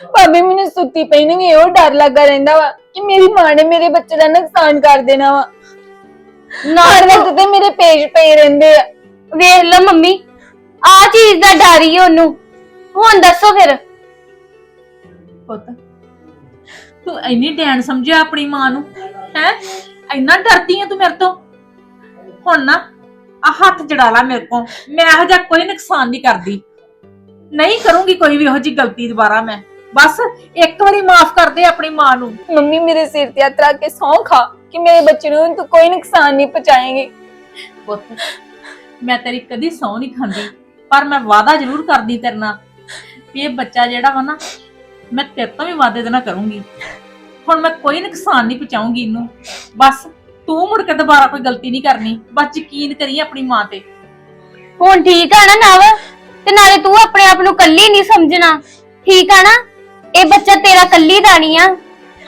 ਭਾਬੀ ਮੈਨੂੰ ਸੁੱਤੀ ਪਈ ਨੂੰ ਵੀ ਇਹੋ ਡਰ ਲੱਗਾ ਰਹਿੰਦਾ ਵਾ ਕਿ ਮੇਰੀ ਮਾਂ ਨੇ ਮੇਰੇ ਬੱਚੇ ਦਾ ਨੁਕਸਾਨ ਕਰ ਦੇਣਾ ਵਾ। ਨਾ ਹਰ ਵਕਤ ਤੇ ਮੇਰੇ ਪੇਜ ਪਏ ਰਹਿੰਦੇ ਆ। ਵੇਖ ਲਓ ਮੰਮੀ ਆ ਚੀਜ਼ ਦਾ ਡਰ ਹੀ ਉਹਨੂੰ। ਹੁਣ ਦੱਸੋ ਫਿਰ। ਪੁੱਤ ਤੂੰ ਇੰਨੀ ਡੈਣ ਸਮਝਿਆ ਆਪਣੀ ਮਾਂ ਨੂੰ? ਹੈ? ਇੰਨਾ ਡਰਦੀ ਆ ਤੂੰ ਮੇਰੇ ਤੋਂ? ਹੁਣ ਨਾ ਆ ਹੱਥ ਜੜਾ ਲਾ ਮੇਰੇ ਕੋਲ। ਮੈਂ ਇਹੋ ਜਿਹਾ ਕੋਈ ਨੁਕਸਾਨ ਨਹੀਂ ਕਰਦੀ। ਨਹੀਂ ਕਰੂੰਗੀ ਕੋਈ ਵੀ ਇਹੋ ਜਿਹੀ ਗਲਤੀ ਦੁਬਾਰਾ ਮੈਂ। ਬਸ ਇੱਕ ਵਾਰੀ ਮਾਫ ਕਰ ਦੇ ਆਪਣੀ ਮਾਂ ਨੂੰ। ਮੰਮੀ ਮੇਰੇ ਸਿਰ ਤੇ ਹੱਥ ਰੱਖ ਕੇ ਸੌਂ ਖਾ ਕਿ ਮੇਰੇ ਬੱਚੇ ਨੂੰ ਤੂੰ ਕੋਈ ਨੁਕਸਾਨ ਨਹੀਂ ਪਹੁੰਚਾਏਂਗੀ। ਪੁੱਤ ਮੈਂ ਤੇਰੀ ਕਦੀ ਸਹੁੰ ਨਹੀਂ ਖਾਂਦੀ ਪਰ ਮੈਂ ਵਾਅਦਾ ਜ਼ਰੂਰ ਕਰਦੀ ਤੇਰੇ ਨਾਲ ਵੀ ਇਹ ਬੱਚਾ ਜਿਹੜਾ ਵਾ ਨਾ ਮੈਂ ਤੇਰੇ ਤੋਂ ਵੀ ਵਾਅਦੇ ਦੇ ਨਾਲ ਕਰੂੰਗੀ। ਹੁਣ ਮੈਂ ਕੋਈ ਨੁਕਸਾਨ ਨਹੀਂ ਪਹੁੰਚਾਉਂਗੀ ਇਹਨੂੰ। ਬਸ ਤੂੰ ਮੁੜ ਕੇ ਦੁਬਾਰਾ ਕੋਈ ਗਲਤੀ ਨਹੀਂ ਕਰਨੀ ਬਸ ਯਕੀਨ ਕਰੀ ਆਪਣੀ ਮਾਂ ਤੇ। ਹੁਣ ਠੀਕ ਆ ਨਾ ਨਵ? ਤੇ ਨਾਲੇ ਤੂੰ ਆਪਣੇ ਆਪ ਨੂੰ ਕੱਲੀ ਨਹੀਂ ਸਮਝਣਾ। ਠੀਕ ਆ ਨਾ? ਇਹ ਬੱਚਾ ਤੇਰਾ ਕੱਲੀ ਦਾ ਨਹੀਂ ਆ।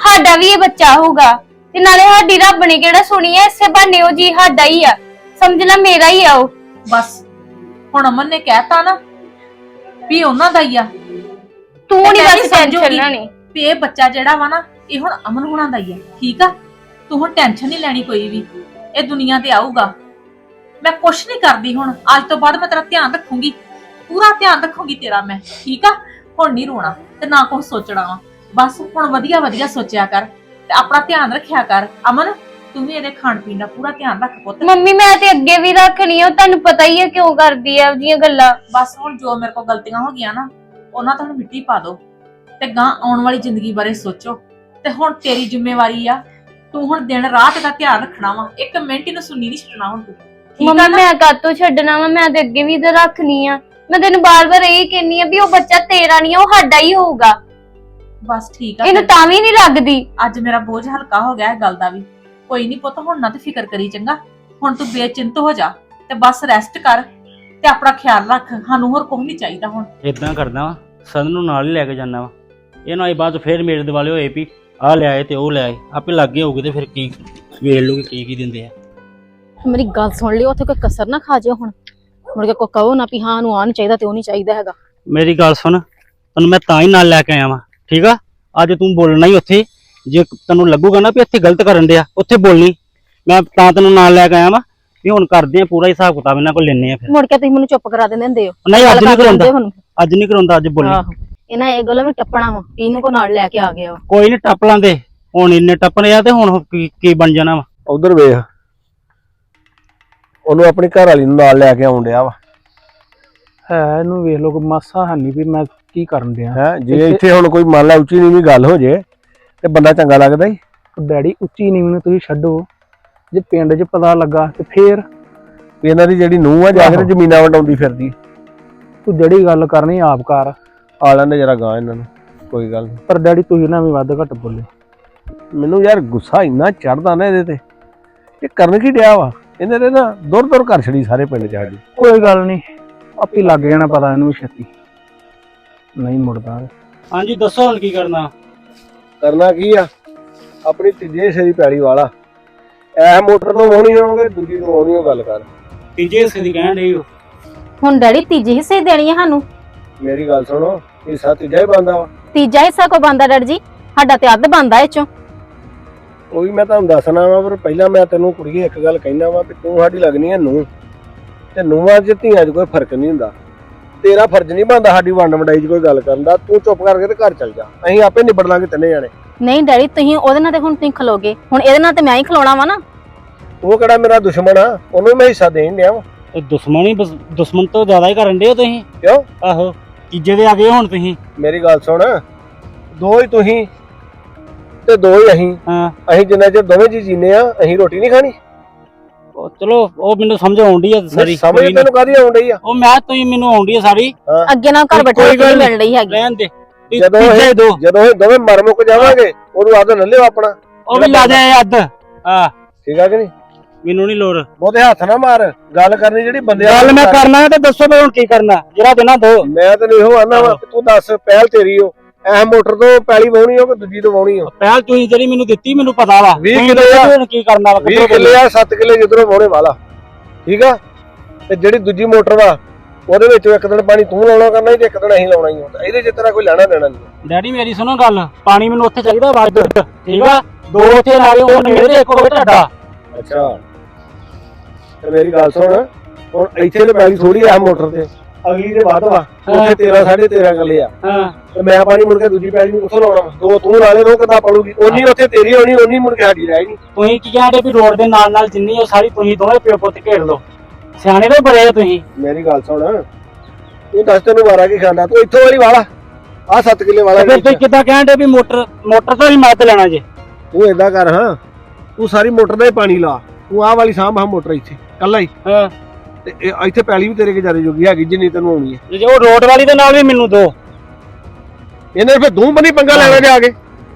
ਸਾਡਾ ਵੀ ਇਹ ਬੱਚਾ ਹੋਊਗਾ। ਤੇ ਨਾਲੇ ਸਾਡੀ ਰੱਬ ਨੇ ਕਿਹੜਾ ਸੁਣੀ ਐ ਇਸੇ ਬਹਾਨੇ ਉਹ ਜੀ ਸਾਡਾ ਹੀ ਆ। ਸਮਝ ਲੈ ਮੇਰਾ ਹੀ ਆ ਉਹ। ਬਸ ਹੁਣ ਅਮਨ ਨੇ ਕਹਿਤਾ ਨਾ ਵੀ ਉਹਨਾਂ ਦਾ ਹੀ ਆ। ਤੂੰ ਨਹੀਂ ਬਸ ਟੈਨਸ਼ਨ ਲੈਣੀ ਵੀ ਇਹ ਬੱਚਾ ਜਿਹੜਾ ਵਾ ਨਾ ਇਹ ਹੁਣ ਅਮਨ ਹੋਣਾ ਦਾ ਹੀ ਆ। ਠੀਕ ਆ? ਤੂੰ ਹੁਣ ਟੈਨਸ਼ਨ ਨਹੀਂ ਲੈਣੀ ਕੋਈ ਵੀ। ਇਹ ਦੁਨੀਆ ਤੇ ਆਊਗਾ। ਮੈਂ ਕੁਛ ਨਹੀਂ ਕਰਦੀ ਹੁਣ। ਅੱਜ ਤੋਂ ਬਾਅਦ ਮੈਂ ਤੇਰਾ ਧਿਆਨ ਰੱਖੂੰਗੀ। ਪੂਰਾ ਧਿਆਨ ਰੱਖੂੰਗੀ ਤੇਰਾ ਮੈਂ। ਠੀਕ ਆ? ਹੁਣ ਨਹੀਂ ਰੋਣਾ ਤੇ ਨਾ ਕੁਛ ਸੋਚਣਾ ਵਾ। ਬਸ ਹੁਣ ਵਧੀਆ ਵਧੀਆ ਸੋਚਿਆ ਕਰ ਤੇ ਆਪਣਾ ਧਿਆਨ ਰੱਖਿਆ ਕਰ। ਅਮਨ ਤੂੰ ਵੀ ਇਹਦੇ ਖਾਣ ਪੀਣ ਦਾ ਪੂਰਾ ਧਿਆਨ ਰੱਖ ਪੁੱਤ। ਮੰਮੀ ਮੈਂ ਤੇ ਅੱਗੇ ਵੀ ਰੱਖਣੀ ਆ ਉਹ ਤੁਹਾਨੂੰ ਪਤਾ ਹੀ ਹੈ ਕਿਉਂ ਕਰਦੀ ਆ ਉਹਦੀਆਂ ਗੱਲਾਂ। ਬਸ ਹੁਣ ਜੋ ਮੇਰੇ ਕੋਲ ਗਲਤੀਆਂ ਹੋ ਗਈਆਂ ਨਾ ਉਹਨਾਂ ਤੋਂ ਹੁਣ ਮਿੱਟੀ ਪਾ ਦਿਓ ਤੇ ਗਾਂ ਆਉਣ ਵਾਲੀ ਜ਼ਿੰਦਗੀ ਬਾਰੇ ਸੋਚੋ। ਤੇ ਹੁਣ ਤੇਰੀ ਜ਼ਿੰਮੇਵਾਰੀ ਆ ਤੂੰ ਹੁਣ ਦਿਨ ਰਾਤ ਦਾ ਧਿਆਨ ਰੱਖਣਾ ਵਾ। ਇੱਕ ਮਿੰਟ ਇਹਨੂੰ ਸੁਣੀ ਨਹੀਂ ਛੱਡਣਾ ਹੁਣ ਤੂੰ। ਠੀਕ ਆ ਮੰਮੀ ਨਾ? ਮੈਂ ਕਾਤੋਂ ਛੱਡਣਾ ਵਾ? ਮੈਂ ਤੇ ਅੱਗੇ ਵੀ ਤੇ ਰੱਖਣੀ ਆ। ਮੈਂ ਤੈਨੂੰ ਬਾਰ-ਬਾਰ ਇਹ ਕਹਿੰਨੀ ਆ ਵੀ ਉਹ ਬੱਚਾ ਤੇਰਾ ਨਹੀਂ ਉਹ ਸਾਡਾ ਹੀ ਹੋਊਗਾ। ਬਸ ਠੀਕ ਆ ਇਹਨੂੰ ਫਿਰ। ਤਾਂ ਵੀ ਨਹੀਂ ਲੱਗਦੀ। ਅੱਜ ਮੇਰਾ ਬੋਝ ਹਲਕਾ ਹੋ ਗਿਆ ਇਹ ਗੱਲ ਦਾ ਵੀ। ਕੋਈ ਨਹੀਂ ਪੁੱਤ ਹੁਣ ਨਾ ਤੇ ਫਿਕਰ ਕਰੀ ਚੰਗਾ। ਹੁਣ ਤੂੰ ਬੇਚਿੰਤ ਹੋ ਜਾ ਤੇ ਬਸ ਰੈਸਟ ਕਰ ਤੇ ਆਪਣਾ ਖਿਆਲ ਰੱਖ। ਸਾਨੂੰ ਹੋਰ ਕੁਝ ਨਹੀਂ ਚਾਹੀਦਾ ਹੁਣ। ਇਦਾਂ ਕਰਦਾ ਵਾ ਸਨ ਨੂੰ ਨਾਲ ਹੀ ਲੈ ਕੇ ਜਾਣਾ ਵਾ। ਇਹ ਨਾ ਇਹ ਬਾਅਦ 'ਚ ਫੇਰ ਮੇਰੇ ਦਿਵਾਲੇ ਹੋਏ ਵੀ ਆਹ ਲੈ ਆਏ ਤੇ ਉਹ ਲੈ ਆਏ। ਆਪੇ ਲੱਗੇ ਹੋਊਗੇ ਤੇ ਫਿਰ ਕੀ ਵੇਖ ਲੂਗੇ ਕੀ ਕੀ ਦਿੰਦੇ ਆ। ਮੇਰੀ ਗੱਲ ਸੁਣ ਲਿਓ ਉੱਥੇ ਕੋਈ ਕਸਰ ਨਾ ਖਾ ਜਿਓ ਹੁਣ। ਮੁੜ ਕੇ ਕੋ ਕਹੋ ਨਾ ਵੀ ਹਾਂ ਨੂੰ ਆਹ ਨੀ ਚਾਹੀਦਾ ਤੇ ਉਹ ਨਹੀਂ ਚਾਹੀਦਾ ਹੈਗਾ। ਮੇਰੀ ਗੱਲ ਸੁਣ ਤੈਨੂੰ ਮੈਂ ਤਾਂ ਹੀ ਨਾਲ ਲੈ ਕੇ ਆਇਆ ਵਾਂ ਠੀਕ ਆ? ਅੱਜ ਤੂੰ ਬੋਲਣਾ ਹੀ ਉੱਥੇ ਜੇ ਤੈਨੂੰ ਲੱਗੂਗਾ ਨਾ ਵੀ ਇੱਥੇ ਗਲਤ ਕਰਨ ਦੇ ਆ ਉੱਥੇ ਬੋਲਣੀ। ਮੈਂ ਤਾਂ ਤੈਨੂੰ ਨਾਲ ਲੈ ਕੇ ਆਇਆ ਵਾਂ ਵੀ ਹੁਣ ਕਰਦੇ ਆ ਪੂਰਾ ਹਿਸਾਬ ਕਿਤਾਬ ਇਹਨਾਂ ਕੋਲ ਲੈਣੇ ਆ ਫਿਰ। ਮੁੜ ਕੇ ਤੁਸੀਂ ਮੈਨੂੰ ਚੁੱਪ ਕਰਾ ਦਿੰਦੇ ਹੁੰਦੇ ਹੋ। ਨਹੀਂ ਅੱਜ ਗੱਲ ਨਹੀਂ ਕਰ ਕਰਾਉਂਦਾ ਹੁਣ। ਅੱਜ ਨਹੀਂ ਕਰਾਉਂਦਾ ਅੱਜ ਬੋਲੀ ਆਹੋ ਇਹਨਾਂ ਇਹ ਗੱਲਾਂ ਵੀ ਟੱਪਣਾ ਵਾ ਵੀ ਇਹਨੂੰ ਕੋ ਨਾਲ ਲੈ ਕੇ ਆ ਗਿਆ ਵਾ। ਕੋਈ ਨਹੀਂ ਟੱਪ ਲਾਂਦੇ ਹੁਣ ਇੰਨੇ ਟੱਪਣੇ ਆ ਤੇ ਹੁਣ ਕੀ ਕੀ ਬਣ ਜਾਣਾ ਵਾ। ਉਧਰ ਵੇਖ ਉਹਨੂੰ ਆਪਣੀ ਘਰ ਵਾਲੀ ਨੂੰ ਨਾਲ ਲੈ ਕੇ ਆਉਣ ਡਿਆ ਵਾ। ਹੈ ਇਹਨੂੰ ਵੇਖ ਲੋ ਕਿ ਮਾਸਾ ਹੈ ਨਹੀਂ ਵੀ ਮੈਂ ਕੀ ਕਰਨ ਦਿਆਂ ਹੈ ਜੇ ਇੱਥੇ ਹੁਣ ਕੋਈ ਮੰਨ ਲਾ ਉੱਚੀ ਨੀਵੀਂ ਗੱਲ ਹੋ ਜੇ ਤੇ ਬੰਦਾ ਚੰਗਾ ਲੱਗਦਾ ਹੀ ਡੈਡੀ ਉੱਚੀ ਨੀਵੀਂ ਨੂੰ ਤੁਸੀਂ ਛੱਡੋ। ਜੇ ਪਿੰਡ 'ਚ ਪਤਾ ਲੱਗਾ ਤੇ ਫੇਰ ਵੀ ਇਹਨਾਂ ਦੀ ਜਿਹੜੀ ਨੂੰਹ ਆ ਜਾ ਕੇ। ਜ਼ਮੀਨਾਂ ਵਟਾਉਂਦੀ ਫਿਰਦੀ। ਤੂੰ ਜਿਹੜੀ ਗੱਲ ਕਰਨੀ ਆਪ ਕਰ। ਆ ਲੈਂਦੇ ਜਰਾ ਗਾਂ ਇਹਨਾਂ ਨੂੰ ਕੋਈ ਗੱਲ ਨੀ। ਪਰ ਡੈਡੀ ਤੁਸੀਂ ਨਾ ਵੀ ਵੱਧ ਘੱਟ ਬੋਲੇ। ਮੈਨੂੰ ਯਾਰ ਗੁੱਸਾ ਇੰਨਾ ਚੜਦਾ ਨਾ ਇਹਦੇ ਤੇ। ਇਹ ਕਰਨ ਕੀ ਡਿਆ ਵਾ? ਇਹਨੇ ਤੇ ਨਾ ਦੁਰ ਦੁਰ ਕਰ ਛੜੀ ਸਾਰੇ ਪਿੰਡ ਚ ਸਾਡੀ ਕੋਈ ਗੱਲ ਨਹੀਂ। ਆਪੇ ਲੱਗ ਜਾਣਾ ਪਤਾ ਇਹਨੂੰ ਵੀ ਛੇਤੀ। ਨਹੀਂ ਮੁੜਦਾ। ਹਾਂਜੀ ਦੱਸੋ ਹੁਣ ਕੀ ਕਰਨਾ? ਕਰਨਾ ਕੀ ਆ? ਆਪਣੀ ਤੀਜੇ ਸਰੀ ਪੈੜੀ ਵਾਲਾ। ਐ ਮੋਟਰ ਤੋਂ ਹੋਣੀ ਹੋਵੇ ਦੂਜੀ ਤੋਂ ਹੋਣੀ ਉਹ ਗੱਲ ਕਰ। ਤੀਜੇ ਹਿੱਸੇ ਦੀ ਕਹਿਣ ਓ। ਹੁਣ ਡੈਡੀ ਤੀਜੇ ਹਿੱਸੇ ਹੀ ਦੇਣੀ ਆ ਸਾਨੂੰ। ਮੇਰੀ ਗੱਲ ਸੁਣੋ ਇਹ ਸਾ ਤੀਜਾ ਹੀ ਬੰਦਾ ਵਾ। ਤੀਜਾ ਹਿੱਸਾ ਕੋ ਬੰਦਾ ਡੈਡ ਜੀ? ਸਾਡਾ ਤੇ ਅੱਧ ਬੰਦਾ ਇਹ ਚੋਂ। ਉਹ ਵੀ ਮੈਂ ਤੁਹਾਨੂੰ ਦੱਸਣਾ ਵਾ ਪਰ ਪਹਿਲਾਂ ਮੈਂ ਤੈਨੂੰ ਕੁੜੀਏ ਇੱਕ ਗੱਲ ਕਹਿਣਾ ਵਾ ਵੀ ਤੂੰ ਸਾਡੀ ਲੱਗਣੀ ਹੈ ਨੂੰ ਤੇ ਨੂੰਹਾਂ 'ਚ ਧੀਆਂ 'ਚ ਕੋਈ ਫ਼ਰਕ ਨਹੀਂ ਹੁੰਦਾ। ਤੇਰਾ ਫਰਜ਼ ਨਹੀਂ ਬਣਦਾ ਸਾਡੀ ਵੰਡ ਵਡਾਈ 'ਚ ਕੋਈ ਗੱਲ ਕਰਨ ਦਾ। ਤੂੰ ਚੁੱਪ ਕਰਕੇ ਤੇ ਘਰ ਚੱਲ ਜਾ। ਅਸੀਂ ਆਪੇ ਨਿਬੜ ਲਾਂਗੇ ਤਿੰਨੇ ਜਾਣੇ। ਨਹੀਂ ਡੈਡੀ ਤੁਸੀਂ ਉਹਦੇ ਨਾਲ ਤੇ ਹੁਣ ਤੁਸੀਂ ਖਲੋਗੇ। ਹੁਣ ਇਹਦੇ ਨਾਲ ਤੇ ਮੈਂ ਹੀ ਖਲੋਣਾ ਵਾ ਨਾ। ਉਹ ਕਿਹੜਾ ਮੇਰਾ ਦੁਸ਼ਮਣ ਆ? ਉਹਨੂੰ ਮੈਂ ਹਿੱਸਾ ਦੇਣ ਡਿਆ ਵਾ। ਇਹ ਦੁਸ਼ਮਣੀ ਬਸ- ਦੁਸ਼ਮਣ ਤੋਂ ਜ਼ਿਆਦਾ ਹੀ ਕਰਨ ਦੇ ਹੋ ਤੁਸੀਂ? ਕਿਉਂ? ਆਹੋ ਤੀਜੇ ਦੇ ਆ ਗਏ ਹੁਣ ਤੁਸੀਂ। ਮੇਰੀ ਗੱਲ ਸੁਣ। ਦੋ ਹੀ ਤੁਸੀਂ। ਤੇ ਦੋ ਹੀ ਅਸੀਂ। ਹਾਂ। ਅਸੀਂ ਜਿੰਨਾ ਚਿਰ ਦੋਵੇਂ ਜੀ ਜੀਨੇ ਆ ਅਸੀਂ ਰੋਟੀ ਨਹੀਂ ਖਾਣੀ। ਉਹ ਚਲੋ ਉਹ ਮੈਨੂੰ ਸਮਝ ਆਉਂਦੀ ਆ ਸਾਰੀ। ਸਮਝ ਕੋਈ ਨੀ। ਤੈਨੂੰ ਕਾਦੀ ਆਉਣ ਡਈ ਆ? ਉਹ ਮੈਂ ਤੁਸੀਂ ਮੈਨੂੰ ਆਉਂਦੀ ਆ ਸਾਰੀ। ਅੱਗੇ ਨਾਲ ਘਰ ਬੈਠੇ ਕੋਈ ਗੱਲ ਨੀ। ਮਿਲ ਰਹੀ ਹੈਗੀ। ਰਹਿਣ ਦੇ। ਤੀ- ਜਦੋਂ ਇਹ ਦੋ। ਜਦੋਂ ਇਹ ਦੋਵੇਂ ਮਰ ਮੁੱਕ ਜਾਵਾਂਗੇ ਉਹਨੂੰ ਆਦਰ ਲੈ ਲਿਓ ਆਪਣਾ। ਉਹ ਵੀ ਲਾ ਦੇ ਅੱਧ। ਹਾਂ। ਠੀਕ ਆ ਕਿ ਨਹੀਂ? ਮੈਨੂੰ ਨਹੀਂ ਲੋੜ। ਬਹੁਤੇ ਹੱਥ ਨਾ ਮਾਰ। ਗੱਲ ਕਰਨੀ ਜਿਹੜੀ ਬੰਦਿਆਂ ਗੱਲ ਮੈਂ ਕਰ। ਕਰਨਾ ਤੇ ਦੱਸੋ ਮੈਂ ਹੁਣ ਕੀ ਕਰਨਾ। ਜਿਹੜਾ ਦੇਣਾ ਦੋ। ਮੈਂ ਤੈਨੂੰ ਇਹੋ ਆਨਾ ਵਾ ਕਿ ਤੂੰ ਦੱਸ ਪਹਿਲ ਤੇਰੀ ਹੋ ਐ ਮੋਟਰ ਤੋਂ ਪੈਲੀ ਵਾਉਣੀ ਹੋ ਕਿ ਦੂਜੀ ਤੋਂ ਵਾਉਣੀ ਹੋ ਪਹਿਲ ਤੁਸੀਂ ਜਿਹੜੀ ਮੈਨੂੰ ਦਿੱਤੀ ਮੈਨੂੰ ਪਤਾ ਵਾ। ਵੀਹ ਤੁਸੀਂ ਕਿੱਲੇ ਆ। ਕੀ ਕਰਨਾ ਵਾ 20 ਕਿੱਧਰੋਂ ਕਿੱਲੇ ਆ 7 ਕਿੱਲੇ ਜਿੱਧਰੋਂ ਵਾਉਣੇ ਵਾਲਾ। ਠੀਕ ਆ? ਤੇ ਜਿਹੜੀ ਦੂਜੀ ਮੋਟਰ ਵਾ ਉਹਦੇ ਵਿੱਚ ਇੱਕ ਦਿਨ ਪਾਣੀ ਤੂੰ ਲਾਉਣਾ ਕਰਨਾ ਤੇ ਇੱਕ ਦਿਨ ਅਸੀਂ ਲਾਉਣਾ ਹੀ ਆ। ਇਹਦੇ 'ਚ ਤੇਰਾ ਕੋਈ ਲੈਣਾ ਦੇਣਾ ਨਹੀਂ। ਡੈਡੀ ਮੇਰੀ ਸੁਣੋ ਗੱਲ। ਪਾਣੀ ਮੈਨੂੰ ਉੱਥੇ ਚਾਹੀਦਾ ਵੱਧ ਠੀਕ ਆ? ਦੋ ਉੱਥੇ ਲਾ ਕੇ ਉਹ ਮੇਰੇ ਇੱਕ ਹੋਵੇ ਤੁਹਾਡਾ। ਅੱਛਾ। ਤੇ ਮੇਰੀ ਗੱਲ ਸੁਣ। ਹੁਣ ਇੱਥੇ ਤੇ ਪੈਲੀ ਥੋੜੀ ਆ ਮੋਟਰ ਤੇ। ਅਗਲੀ ਤੇ ਵੱਧ ਵਾ ਉੱਥੇ 13 13.5 ਗੱਲੇ ਆ। ਹਾਂ। ਤੇ ਮੈਂ ਪਾਣੀ ਮੁੜ ਕੇ ਦੂਜੀ ਪੈਲੀ ਨੂੰ ਕਿੱਥੋਂ ਲਾਉਣਾ ਵਾ? ਦੋ ਤੂੰ ਲਾ ਲੈ ਰੋ ਕਿੱਦਾਂ ਪੜੂਗੀ ਉਨੀ ਉੱਥੇ ਤੇਰੀ ਹੋਣੀ ਉਨੀ ਮੁੜ ਕੇ ਸਾਡੀ ਰਹਿ ਗਈ ਤੁਸੀਂ ਕੀ ਕਹਿੰਦੇ ਵੀ ਰੋਡ ਦੇ ਨਾਲ ਨਾਲ ਜਿੰਨੀ ਉਹ ਸਾਰੀ ਤੁਸੀਂ ਦੋਵੇਂ ਪਿਓ ਪੁੱਤ ਘੇੜ ਲਓ। ਸਿਆਣੇ ਦੇ ਬੜੇ ਤੁਸੀਂ। ਮੇਰੀ ਗੱਲ ਸੁਣ। ਤੂੰ ਦੱਸ ਤੈਨੂੰ ਵਾਰਾ ਕੀ ਖਾਂਦਾ? ਤੂੰ ਇੱਥੋਂ ਵਾਲੀ ਵਾਲਾ। ਆ 7 ਕਿੱਲੇ ਵਾਲਾ ਫਿਰ ਤੁਸੀਂ ਕਿੱਦਾਂ ਕਹਿੰਦੇ ਵੀ ਮੋਟਰ ਮੋਟਰ ਤੋਂ ਹੀ ਮਦਦ ਲੈਣਾ ਜੇ? ਤੂੰ ਏਦਾਂ ਕਰ ਹਾਂ। ਤੂੰ ਸਾਰੀ ਮੋਟਰ ਦਾ ਹੀ ਪਾਣੀ ਲਾ। ਤੂੰ ਆਹ ਵਾਲੀ ਸਾਂਭ ਮੋਟਰ ਇੱਥੇ। ਕੱਲਾ ਹੀ ਹਾਂ। ਤੇ ਇਹ- ਇੱਥੇ ਪੈਲੀ ਵੀ ਤੇਰੇ ਕੇ ਜਾਰੇ ਜੋਗੀ ਹੈਗੀ ਜਿੰਨੀ ਤੈਨੂੰ ਆਉਣੀ ਹੈ। ਜੇ ਉਹ ਰੋਡ ਵਾਲੀ ਦੇ ਨਾਲ ਵੀ ਮੈਨੂੰ ਦੋ। ਇਹਨੇ ਫਿਰ ਦੂੰ ਬਣੀ ਪੰਗਾ ਲੈਣਾ ਜਾ ਕੇ।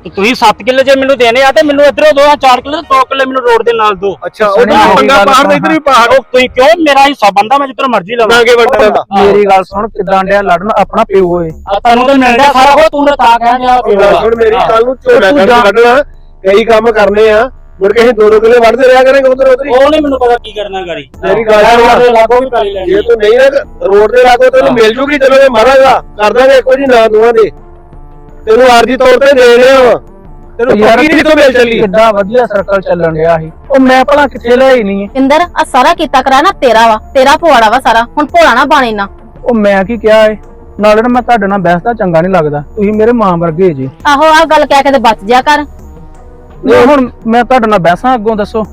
ਤੇ ਤੁਸੀਂ 7 ਕਿੱਲੇ ਜੇ ਮੈਨੂੰ ਦੇਣੇ ਆ ਤੇ ਮੈਨੂੰ ਇਧਰੋਂ ਦੋ 4 ਕਿੱਲੇ 2 ਕਿੱਲੇ ਮੈਨੂੰ ਰੋਡ ਦੇ ਨਾਲ ਦੋ। ਅੱਛਾ ਉਹ ਮੇਰੀ ਪੰਗਾ ਗੱਲ ਬਾਹਰ ਦੇ ਇੱਧਰ ਵੀ ਪਹਾੜ ਉਹ ਤੁਸੀਂ ਕਿਉਂ? ਮੇਰਾ ਹਿੱਸਾ ਬੰਦਾ ਮੈਂ ਜਿੱਧਰ ਮਰਜ਼ੀ ਲਵਾਂ। ਲਾਂਗੇ ਵੱਡਾ ਦਾ ਮੇਰੀ ਗੱਲ ਸੁਣ ਕਿਦਾਂ ਡਿਆ ਲੜਨ? ਆਪਣਾ ਪਿਓ ਹੋਏ ਆ ਤੁਹਾਨੂੰ ਤਾਂ ਮਿਲਦਾ ਸਾਰਾ ਕੁਝ ਤੂੰ ਤਾਂ ਤਾਂ ਕਹਿ ਰਿਹਾ ਉਹ ਗੱਲ ਸੁਣ ਮੇਰੀ ਕੱਲ ਨੂੰ ਤੂੰ ਕੱਢ ਕੱਢਣਾ। ਕਈ ਕੰਮ ਕਰਨੇ ਆ। ਮੁੜ ਕੇ ਅਸੀਂ ਦੋ ਦੋ ਕਿੱਲੇ ਵੱਢਦੇ ਰਿਹਾ ਕਰਾਂਗੇ ਉਧਰ ਉਧਰ ਉਹ ਨਹੀਂ ਮੈਨੂੰ ਪਤਾ ਕੀ ਕਰਨਾ ਗਾੜੀ। ਮੇਰੀ ਗੱਲ। ਸੁਣ। ਲਾਗੋ ਵੀ ਪੈਲੀ ਲੈਣੀ ਜੇ ਤੂੰ ਨਹੀਂ ਨਾ ਰੋਡ ਤੇ ਲਾਗੋ ਤੈਨੂੰ ਮਿਲ ਜੂਗੀ ਚਲੋ ਜੇ ਮਾਰਾਂਗਾ ਕਰ ਦਾਂਗੇ ਇੱਕੋ ਜੀ ਨਾ ਦੋਵਾਂ ਦੇ। ਤੈਨੂੰ ਆਰਜੀ ਤੌਰ ਤੇ ਦੇ ਰਿਹਾ ਵਾ। ਤੈਨੂੰ ਯਾਰ ਪੱਕੀ ਨਹੀਂ ਤੋਂ ਮਿਲ ਚੱਲੀ। ਕਿੱਡਾ ਵਧੀਆ ਸਰਕਲ ਚੱਲਣ ਡਿਆ ਸੀ। ਉਹ ਮੈਂ ਭਲਾ ਕਿੱਥੇ ਲੈ ਨਹੀਂ। ਹੈ ਇੰਦਰ ਆ ਸਾਰਾ ਕੀਤਾ ਕਰਾ ਨਾ ਤੇਰਾ ਵਾ। ਤੇਰਾ ਪਵਾੜਾ ਵਾ ਸਾਰਾ। ਹੁਣ ਭੋਲਾ ਨਾ ਬਾਣੇ ਨਾ ਉਹ ਮੈਂ ਕੀ ਕਿਹਾ ਏ? ਨਾਲੇ ਨਾ ਮੈਂ ਤੁਹਾਡੇ ਨਾਲ ਬਹਿਸਦਾ ਚੰਗਾ ਨਹੀਂ ਲੱਗਦਾ। ਤੁਸੀਂ ਮੇਰੇ ਮਾਂ ਵਰਗੇ ਜੀ। ਆਹੋ ਆ ਗੱਲ ਕਹਿ ਕੇ ਤੇ ਬਚ ਜਾ ਕਰ। ਨਹੀਂ ਹੁਣ ਮੈਂ ਤੁਹਾਡੇ ਨਾਲ ਬਹਿਸਾਂ ਅੱਗੋਂ ਦੱਸੋ।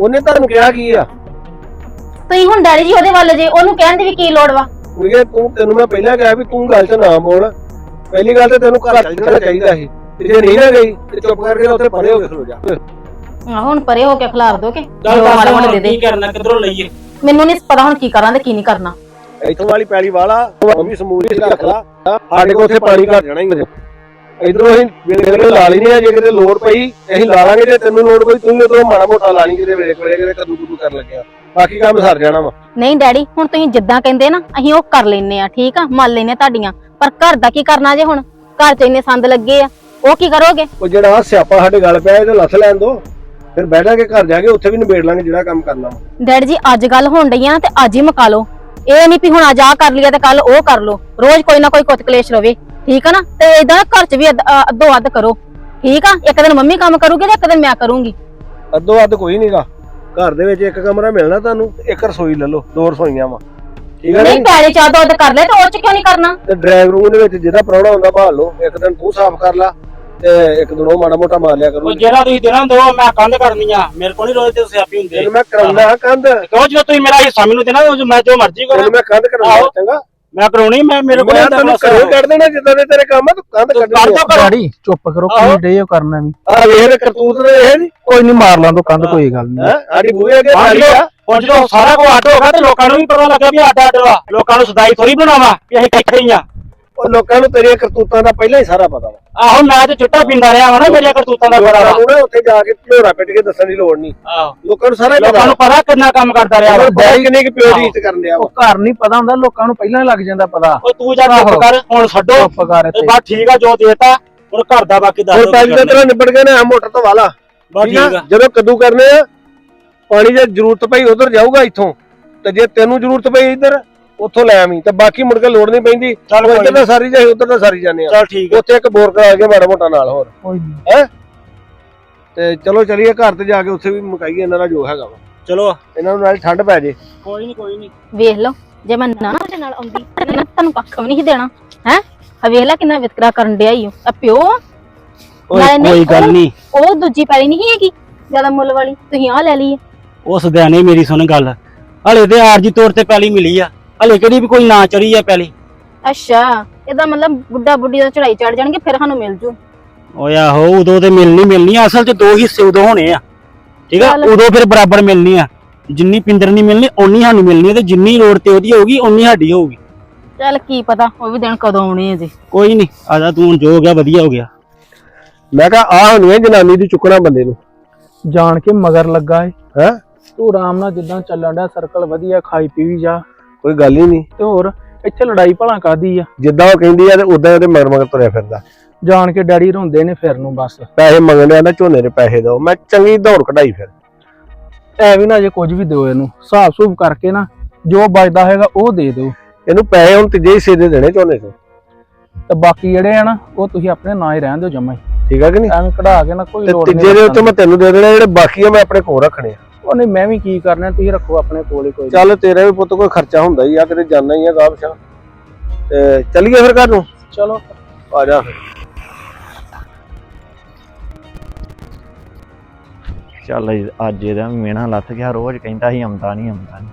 ਉਹਨੇ ਤੁਹਾਨੂੰ ਕਿਹਾ ਕੀ ਆ? ਤੁਸੀਂ ਹੁਣ ਡੈਡੀ ਜੀ ਉਹਦੇ ਵੱਲ ਜੇ ਉਹਨੂੰ ਕਹਿਣ ਦੀ ਵੀ ਕੀ ਲੋੜ ਵਾ? ਕੁੜੀਏ ਤੂੰ ਤੈਨੂੰ ਮੈਂ ਪਹਿਲਾਂ ਕਿਹਾ ਵੀ ਤੂੰ ਗੱਲ 'ਚ ਨਾ ਬੋਲ। ਪਹਿਲੀ ਗੱਲ ਤੇ ਤੈਨੂੰ ਘਰ ਚੱਲ ਜਾਣਾ ਚਾਹੀਦਾ ਸੀ। ਤੇ ਜੇ ਨਹੀਂ ਨਾ ਗਈ ਤੇ ਚੁੱਪ ਕਰਕੇ ਉੱਥੇ ਪਰੇ ਹੋ ਕੇ ਖਲੋ ਜਾ। ਆਹੋ ਹੁਣ ਪਰੇ ਹੋ ਕੇ ਖਿਲਾਰ ਦੋ ਕੇ ਚੱਲ ਜੋ ਮਾੜੇ ਮੋਟੇ ਦੇ ਦੇ ਕੀ ਕਰਨਾ ਕਿੱਧਰੋਂ ਲਈਏ? ਮੈਨੂੰ ਨਹੀਂ ਪਤਾ ਹੁਣ ਕੀ ਕਰਾਂ ਤੇ ਕੀ ਨਹੀਂ ਕਰਨਾ। ਇੱਥੋਂ ਵਾਲੀ ਪੈਲੀ ਵਾਲਾ ਮੰਮੀ ਸਮੂਰੀ ਰੱਖ ਲਾ। ਸਾਡੇ ਕੋਲ ਉੱਥੇ ਪਾਣੀ ਘੱਟ ਜਾਣਾ ਹੀ ਇਧਰੋਂ ਅਸੀਂ ਵੇਲੇ ਵੇਲੇ ਲਾ ਲੈਣੀ ਆ ਜੇ ਕਿਤੇ ਲੋੜ ਪਈ ਅਸੀਂ ਲਾ ਲਾਂਗੇ ਜੇ ਤੈਨੂੰ ਲੋੜ ਪਈ ਤੂੰ ਇਧਰੋਂ ਮਾੜਾ ਮੋਟਾ ਲਾ ਲਈ ਕਿਤੇ ਵੇਲੇ ਕੋਲੇ ਕਿਤੇ ਕੱਦੂ ਕੁੱਦੂ ਕਰਨ ਲੱਗਿਆ। ਬਾਕੀ ਕੰਮ ਸਰ ਜਾਣਾ ਵਾ। ਨਹੀਂ ਡੈਡੀ ਹੁਣ ਤੁਸੀਂ ਜਿੱਦਾਂ ਕਹਿੰਦੇ ਨਾ ਅਸੀਂ ਉਹ ਕਰ ਲੈਨੇ ਆ ਠੀਕ ਆ? ਮੰਨ ਲੈਨੇ ਤੁਹਾਡੀਆਂ। ਪਰ ਘਰ ਦਾ ਕੀ ਕਰਨਾ ਜੇ ਹੁਣ? ਘਰ 'ਚ ਇੰਨੇ ਸੰਦ ਲੱਗੇ ਆ ਉਹ ਕੀ ਕਰੋਗੇ? ਉਹ ਜਿਹੜਾ ਆਹ ਸਿਆਪਾ ਸਾਡੇ ਗੱਲ ਪਿਆ ਇਹ ਤੇ ਲੱਥ ਲੈਣ ਦੋ। ਫਿਰ ਬੈਠਾਂਗੇ ਘਰ ਜਾ ਕੇ ਉੱਥੇ ਵੀ ਨਿਬੇੜ ਲਾਂਗੇ ਜਿਹੜਾ ਕੰਮ ਕਰਨਾ ਵਾ। ਡੈਡੀ ਜੀ ਅੱਜ ਗੱਲ ਹੋਣ ਡਈ ਆ ਨਾ ਤੇ ਅੱਜ ਹੀ ਮੁਕਾ ਲਓ। ਇਹ ਨਹੀਂ ਵੀ ਹੁਣ ਅੱਜ ਆ ਕਰ ਲਿਆ ਤੇ ਕੱਲ ਉਹ ਕਰ ਲਓ। ਰੋਜ਼ ਕੋਈ ਨਾ ਕੋਈ ਕੁੱਤ ਕਲੇਸ਼ ਰਵੇ। ਠੀਕ ਆ ਨਾ? ਤੇ ਇਦਾਂ ਘਰ 'ਚ ਵੀ ਅੱਧ- ਅ- ਅੱਧੋ ਅੱਧ ਕਰੋ। ਠੀਕ ਆ? ਇੱਕ ਦਿਨ ਮੰਮੀ ਕੰਮ ਕਰੂਗੀ ਤੇ ਇੱਕ ਦਿਨ ਮੈਂ ਕਰੂੰਗੀ। ਅੱਧੋ ਅੱਧ ਕੋਈ ਨਹੀਂਗਾ ਘਰ ਦੇ ਵਿੱਚ ਇੱਕ ਕਮਰਾ ਮਿਲਣਾ ਤੁਹਾਨੂੰ ਤੇ ਇੱਕ ਰਸੋਈ ਲੈ ਲਓ ਦੋ ਰਸੋਈਆਂ ਵਾ। ਠੀਕ ਹੈ ਨਹੀਂ ਨਹੀਂ ਪੈਰੇ ਚ ਅੱਧੋ ਅੱਧ ਕਰ ਲੈ ਤੇ ਉਹ ਚ ਕਿਉਂ ਨਹੀਂ ਕਰਨਾ? ਤੇ ਡਰਾਈਵ ਰੂਮ ਦੇ ਵਿੱਚ ਜਿਹਦਾ ਪ੍ਰਾਹੁਣਾ ਹੁੰਦਾ ਭਾਲ ਲਓ ਇੱਕ ਦਿਨ ਤੂੰ ਸਾਫ਼ ਕਰ ਲਾ ਤੇ ਇੱਕ ਦਿਨ ਉਹ ਮਾੜਾ ਮੋਟਾ ਮਾਰ ਲਿਆ ਉਹ ਕਰੂ ਜਿਹੜਾ ਤੁਸੀਂ ਦੇਣਾ ਦੋ ਮੈਂ ਕੰਧ ਕਰਨੀ ਆ। ਮੇਰੇ ਕੋਲ ਨਹੀਂ ਰੋਜ਼ ਤੇ ਸਿਆਪੀ ਹੁੰਦੇ। ਤੈਨੂੰ ਮੈਂ ਕਰਾਉਣਾ ਕੰਧ। ਕਿਉਂ ਜਦੋਂ ਤੁਸੀਂ ਮੇਰਾ ਹਿੱਸਾ ਮੈਨੂੰ ਦੇਣਾ ਉਹ ਮੈਂ ਜੋ ਮਰਜ਼ੀ ਕਰਾਂ। ਤੈਨੂੰ ਮੈਂ ਕੰਧ ਕਰਾਉਣਾ ਆਹੋ। ਚੰਗਾ। ਮੈਂ ਕਰਾਉਣੀ ਮੈਂ ਮੇਰੇ ਕੋਲ ਮੈਂ ਤੈਨੂੰ। ਘਰੋਂ ਕੱਢ ਦੇਣਾ ਜਿੱਦਾਂ ਦੇ ਤੇਰੇ ਕੰਮ ਆ ਤੂੰ ਕੰਧ ਤੂੰ ਕੱਢ ਦੋ। ਡੈਡੀ ਚੁੱਪ ਕਰੋ। ਕੀ ਡੇ ਕਰਨਾ ਵੀ। ਆ ਵੇਖ ਕਰਤੂਤ ਦੇ ਇਹ ਨਹੀਂ। ਕੋਈ ਨਹੀਂ ਮਾਰ ਲਾਂ ਤੋਂ ਕੰਧ ਕੋਈ ਗੱਲ ਨਹੀਂ। ਹੈ? ਸਾਡੀ ਬੂਹੇ ਅੱਗੇ ਹਾਂ ਜਦੋਂ ਆ। ਹੁਣ ਜਦੋਂ ਸਾਰਾ ਕੁਝ ਅੱਡ ਹੋਗਾ ਤੇ ਲੋਕਾਂ ਨੂੰ ਵੀ ਪਤਾ ਲੱਗਾ ਵੀ ਅੱਡ ਅੱਡ ਵਾ। ਲੋਕਾਂ ਨੂੰ ਸਦਾਈ ਥੋੜੀ ਬਣਾਵਾ ਵੀ ਅਸੀਂ ਇਕੱਠੇ ਹੀ ਆ। ਉਹ ਲੋਕਾਂ ਨੂੰ ਤੇਰੀਆਂ ਕਰਤੂਤਾਂ ਦਾ ਪਹਿਲਾਂ ਹੀ ਸਾਰਾ ਪਤਾ ਵਾ। ਆਹੋ ਮੈਂ ਤੇ ਚਿੱਟਾ ਪੀਂਦਾ ਰਿਹਾ ਵਾ ਨਾ ਮੇਰੀਆਂ ਕਰਤੂਤਾਂ ਦਾ ਬੜਾ ਲੋਕਾਂ ਵਾ। ਨੂੰ ਨਾ ਉੱਥੇ ਜਾ ਕੇ ਝੋਰਾ ਪਿੱਟ ਕੇ ਦੱਸਣ ਦੀ ਲੋੜ ਨਹੀਂ। ਆਹੋ। ਲੋਕਾਂ ਨੂੰ ਸਾਰਾ ਹੀ ਲੋਕਾਂ ਪਤਾ ਨੂੰ ਪਤਾ ਕਿੰਨਾ ਕੰਮ ਕਰਦਾ ਰਿਹਾ ਵਾ। ਬੈਠ ਕਿੰਨੇ ਕਿ ਪਿਓ ਦੀ ਇੱਜ਼ਤ ਕਰਨ ਡਿਆ ਵਾ। ਉਹ ਘਰ ਨਹੀਂ ਪਤਾ ਹੁੰਦਾ ਲੋਕਾਂ ਨੂੰ ਪਹਿਲਾਂ ਹੀ ਲੱਗ ਜਾਂਦਾ ਪਤਾ। ਉਹ ਤੂੰ ਜਾ ਚੁੱਪ। ਕਰ ਹੁਣ ਛੱਡੋ। ਚੁੱਪ ਕਰ ਤੇ ਇੱਥੇ। ਬਸ ਠੀਕ ਆ ਜੋ ਦੇਤਾ ਹੁਣ ਘਰ ਦਾ ਬਾਕੀ ਦੱਸ ਹੁਣ ਦਿਓ ਪੈਲੀ ਕੀ ਦਾ ਕਰਨਾ। ਤੇਰਾ ਨਿਬੜ ਗਏ ਨੇ ਆ ਮੋਟਰ ਤੋਂ ਵਾਲਾ। ਬਸ ਠੀਕ ਆ? ਜਦੋਂ ਕੱਦੂ ਕਰਨੇ ਆ ਪਾਣੀ ਜੇ ਜ਼ਰੂਰਤ ਪਈ ਉਧਰ ਜਾਊਗਾ ਇੱਥੋਂ। ਤੇ ਜੇ ਤੈਨੂੰ ਜ਼ਰੂਰਤ ਪਈ ਇੱਧਰ ਉੱਥੋਂ ਲੈ ਆਵੀਂ ਤੇ ਬਾਕੀ ਮੁੜ ਕੇ ਲੋੜ ਨਹੀਂ ਪੈਂਦੀ। ਚੱਲ ਉਹ ਕੋਈ ਇੱਧਰ ਨੀ। ਦਾ ਸਾਰੀ ਜਾਈ ਉਧਰ ਦਾ ਸਾਰੀ ਜਾਂਦੇ ਆ। ਚੱਲ ਠੀਕ ਆ। ਉੱਥੇ ਇੱਕ ਬੋਰ ਕਰਾ ਕੇ ਮਾੜਾ ਮੋਟਾ ਨਾਲ ਹੋਰ। ਕੋਈ ਨੀ। ਤੇ ਚਲੋ ਚਲੀਏ ਘਰ ਤੇ ਜਾ ਕੇ ਉੱਥੇ ਵੀ ਮੁਕਾਈਏ ਇਹਨਾਂ ਦਾ ਜੋ ਹੈਗਾ ਵਾ। ਚਲੋ। ਇਹਨਾਂ ਨੂੰ ਨਾਲ ਠੰਡ ਪੈ ਜੇ। ਕੋਈ ਨਹੀਂ ਕੋਈ ਨਹੀਂ ਵੇਖ ਲਓ ਜੇ ਮੈਂ ਨਾ ਉਹਦੇ ਨਾਲ ਆਉਂਦੀ ਤਾਂ ਨਾ ਤੁਹਾਨੂੰ ਕੱਖ ਵੀ ਨਹੀਂ ਦੇਣਾ ਹੈ? ਆ ਵੇਖ ਲੈ ਕਿੰਨਾ ਵਿਤਕਰਾ ਕਰਨ ਡਿਆ ਈ ਓ। ਆ ਪਿਓ ਆ। ਓਏ ਨਾਲੇ ਨਹੀਂ, ਕੋਈ ਗੱਲ ਉਹ- ਨਹੀਂ ਉਹ ਦੂਜੀ ਪੈਲੀ ਨਹੀਂ ਹੈਗੀ ਜ਼ਿਆਦਾ ਮੁੱਲ ਵਾਲੀ। ਤੁਸੀਂ ਆ ਲੈ ਲਈ ਹੈ। ਉਸ ਦਿਆਨੇ ਮੇਰੀ ਸੁਣ ਗੱਲ। ਹਲੇ ਤੇ ਆਰਜੀ ਤੌਰ ਤੇ ਪੈਲੀ ਮਿਲੀ ਆ। ਹਲੇ ਕਿਹੜੀ ਵੀ ਕੋਈ ਨਾ ਚੜੀ ਆ ਪੈਲੀ। ਅੱਛਾ ਇਹਦਾ ਮਤਲਬ ਬੁੱਢਾ ਬੁੱਢੀ ਦਾ ਚੜਾਈ ਚੜ ਜਾਣਗੇ ਫਿਰ ਸਾਨੂੰ ਮਿਲ ਜੂ। ਓਏ ਆਹੋ ਉਦੋਂ ਤੇ ਮਿਲਣੀ ਮਿਲਣੀ ਆ ਅਸਲ 'ਚ ਦੋ ਹਿੱਸੇ ਉਦੋਂ ਹੋਣੇ ਆ। ਠੀਕ ਆ ਚੱਲ। ਉਦੋਂ ਫਿਰ ਬਰਾਬਰ ਮਿਲਣੀ ਆ। ਜਿੰਨੀ ਪਿੰਦਰ ਨਹੀਂ ਮਿਲਣੀ ਓਨੀ ਸਾਨੂੰ ਮਿਲਣੀ ਆ ਤੇ ਜਿੰਨੀ ਲੋੜ ਤੇ ਉਹਦੀ ਹੋਊਗੀ ਓਨੀ ਸਾਡੀ ਹੋਊਗੀ। ਚੱਲ ਕੀ ਪਤਾ ਉਹ ਵੀ ਦਿਨ ਕਦੋਂ ਆਉਣੇ ਆ ਜੀ। ਕੋਈ ਨਹੀਂ ਆ ਜਾ ਤੂੰ ਹੁਣ ਜੋ ਹੋ ਗਿਆ ਵਧੀਆ ਹੋ ਗਿਆ। ਮੈਂ ਕਿਹਾ ਆ ਹੋਣੀ ਹੈ ਜਨਾਨੀ ਦੀ ਚੁੱਕਣਾ ਬੰਦੇ ਨੂੰ। ਜਾਣ ਕੇ ਮਗਰ ਲੱਗਾ ਏ। ਹੈ? ਤੂੰ ਆਰਾਮ ਨਾਲ ਜਿੱਦਾਂ ਚੱਲਣ ਡਿਆ ਸਰਕਲ ਵਧੀਆ ਖਾਈ ਪੀ ਵੀ ਜਾ। ਕੋਈ ਗੱਲ ਹੀ ਨਹੀਂ। ਤੇ ਹੋਰ ਇੱਥੇ ਲੜਾਈ ਭਲਾ ਕਾਦੀ ਆ? ਜਿੱਦਾਂ ਉਹ ਕਹਿੰਦੀ ਆ ਤੇ ਉਦਾਂ ਉਹਦੇ ਮਗਰ ਮਗਰ ਤੁਰਿਆ ਫਿਰਦਾ। ਜਾਣ ਕੇ ਡੈਡੀ ਰੋਂਦੇ ਨੇ ਫਿਰ ਨੂੰ ਬਸ। ਪੈਸੇ ਮੰਗਣ ਆ ਝੋਨੇ ਦੇ ਪੈਸੇ ਦਿਓ। ਮੈਂ ਚੰਗੀ ਦੌੜ ਕਢਾਈ ਫਿਰ। ਐ ਵੀ ਨਾ ਜੇ ਕੁਝ ਵੀ ਦਿਓ ਇਹਨੂੰ ਹਿਸਾਬ ਸੂਬ ਕਰਕੇ ਨਾ ਜੋ ਬਚਦਾ ਹੈਗਾ ਉਹ ਦੇ ਦਿਓ। ਇਹਨੂੰ ਪੈਸੇ ਹੁਣ ਤੀਜੇ ਹਿੱਸੇ ਦੇ ਦੇਣੇ ਝੋਨੇ ਚੋਂ ਤੇ ਬਾਕੀ ਜਿਹੜੇ ਆ ਨਾ ਉਹ ਤੁਸੀਂ ਆਪਣੇ ਨਾਂ ਹੀ ਰਹਿਣ ਦਿਓ ਜਮਾ ਹੀ। ਠੀਕ ਆ ਕਿ ਨਹੀਂ? ਐਵੇਂ ਕਢਾ ਕੇ ਨਾ ਕੋਈ ਤੇ ਲੋੜ ਤੀਜੇ ਦੇ ਉੱਤੇ ਨਹੀਂ ਮੈਂ ਤੈਨੂੰ ਦੇ ਦੇਣੇ ਜਿਹੜੇ ਬਾਕੀ ਆ ਮੈਂ ਆਪਣੇ ਕੋਲ ਰੱਖਣੇ ਆ। ਉਹ ਨਹੀਂ ਮੈਂ ਵੀ ਕੀ ਕਰਨਾ ਤੁਸੀਂ ਰੱਖੋ ਆਪਣੇ ਕੋਲ ਹੀ ਕੋਈ ਚੱਲ ਤੇਰਾ ਵੀ ਪੁੱਤ ਕੋਈ ਖਰਚਾ ਹੁੰਦਾ ਹੀ ਆ ਕਿਤੇ ਜਾਣਾ ਹੀ ਆ ਪਿਛਾਂ ਤੇ ਚੱਲੀਏ ਫਿਰ ਘਰ ਨੂੰ? ਚਲੋ। ਆ ਜਾ। ਫਿਰ ਚੱਲ ਅੱਜ ਇਹਦਾ ਮੇਣਾ ਲੱਥ ਗਿਆ ਰੋਜ਼ ਕਹਿੰਦਾ ਸੀ ਆਉਂਦਾ ਨਹੀਂ ਆਉਂਦਾ ਨਹੀਂ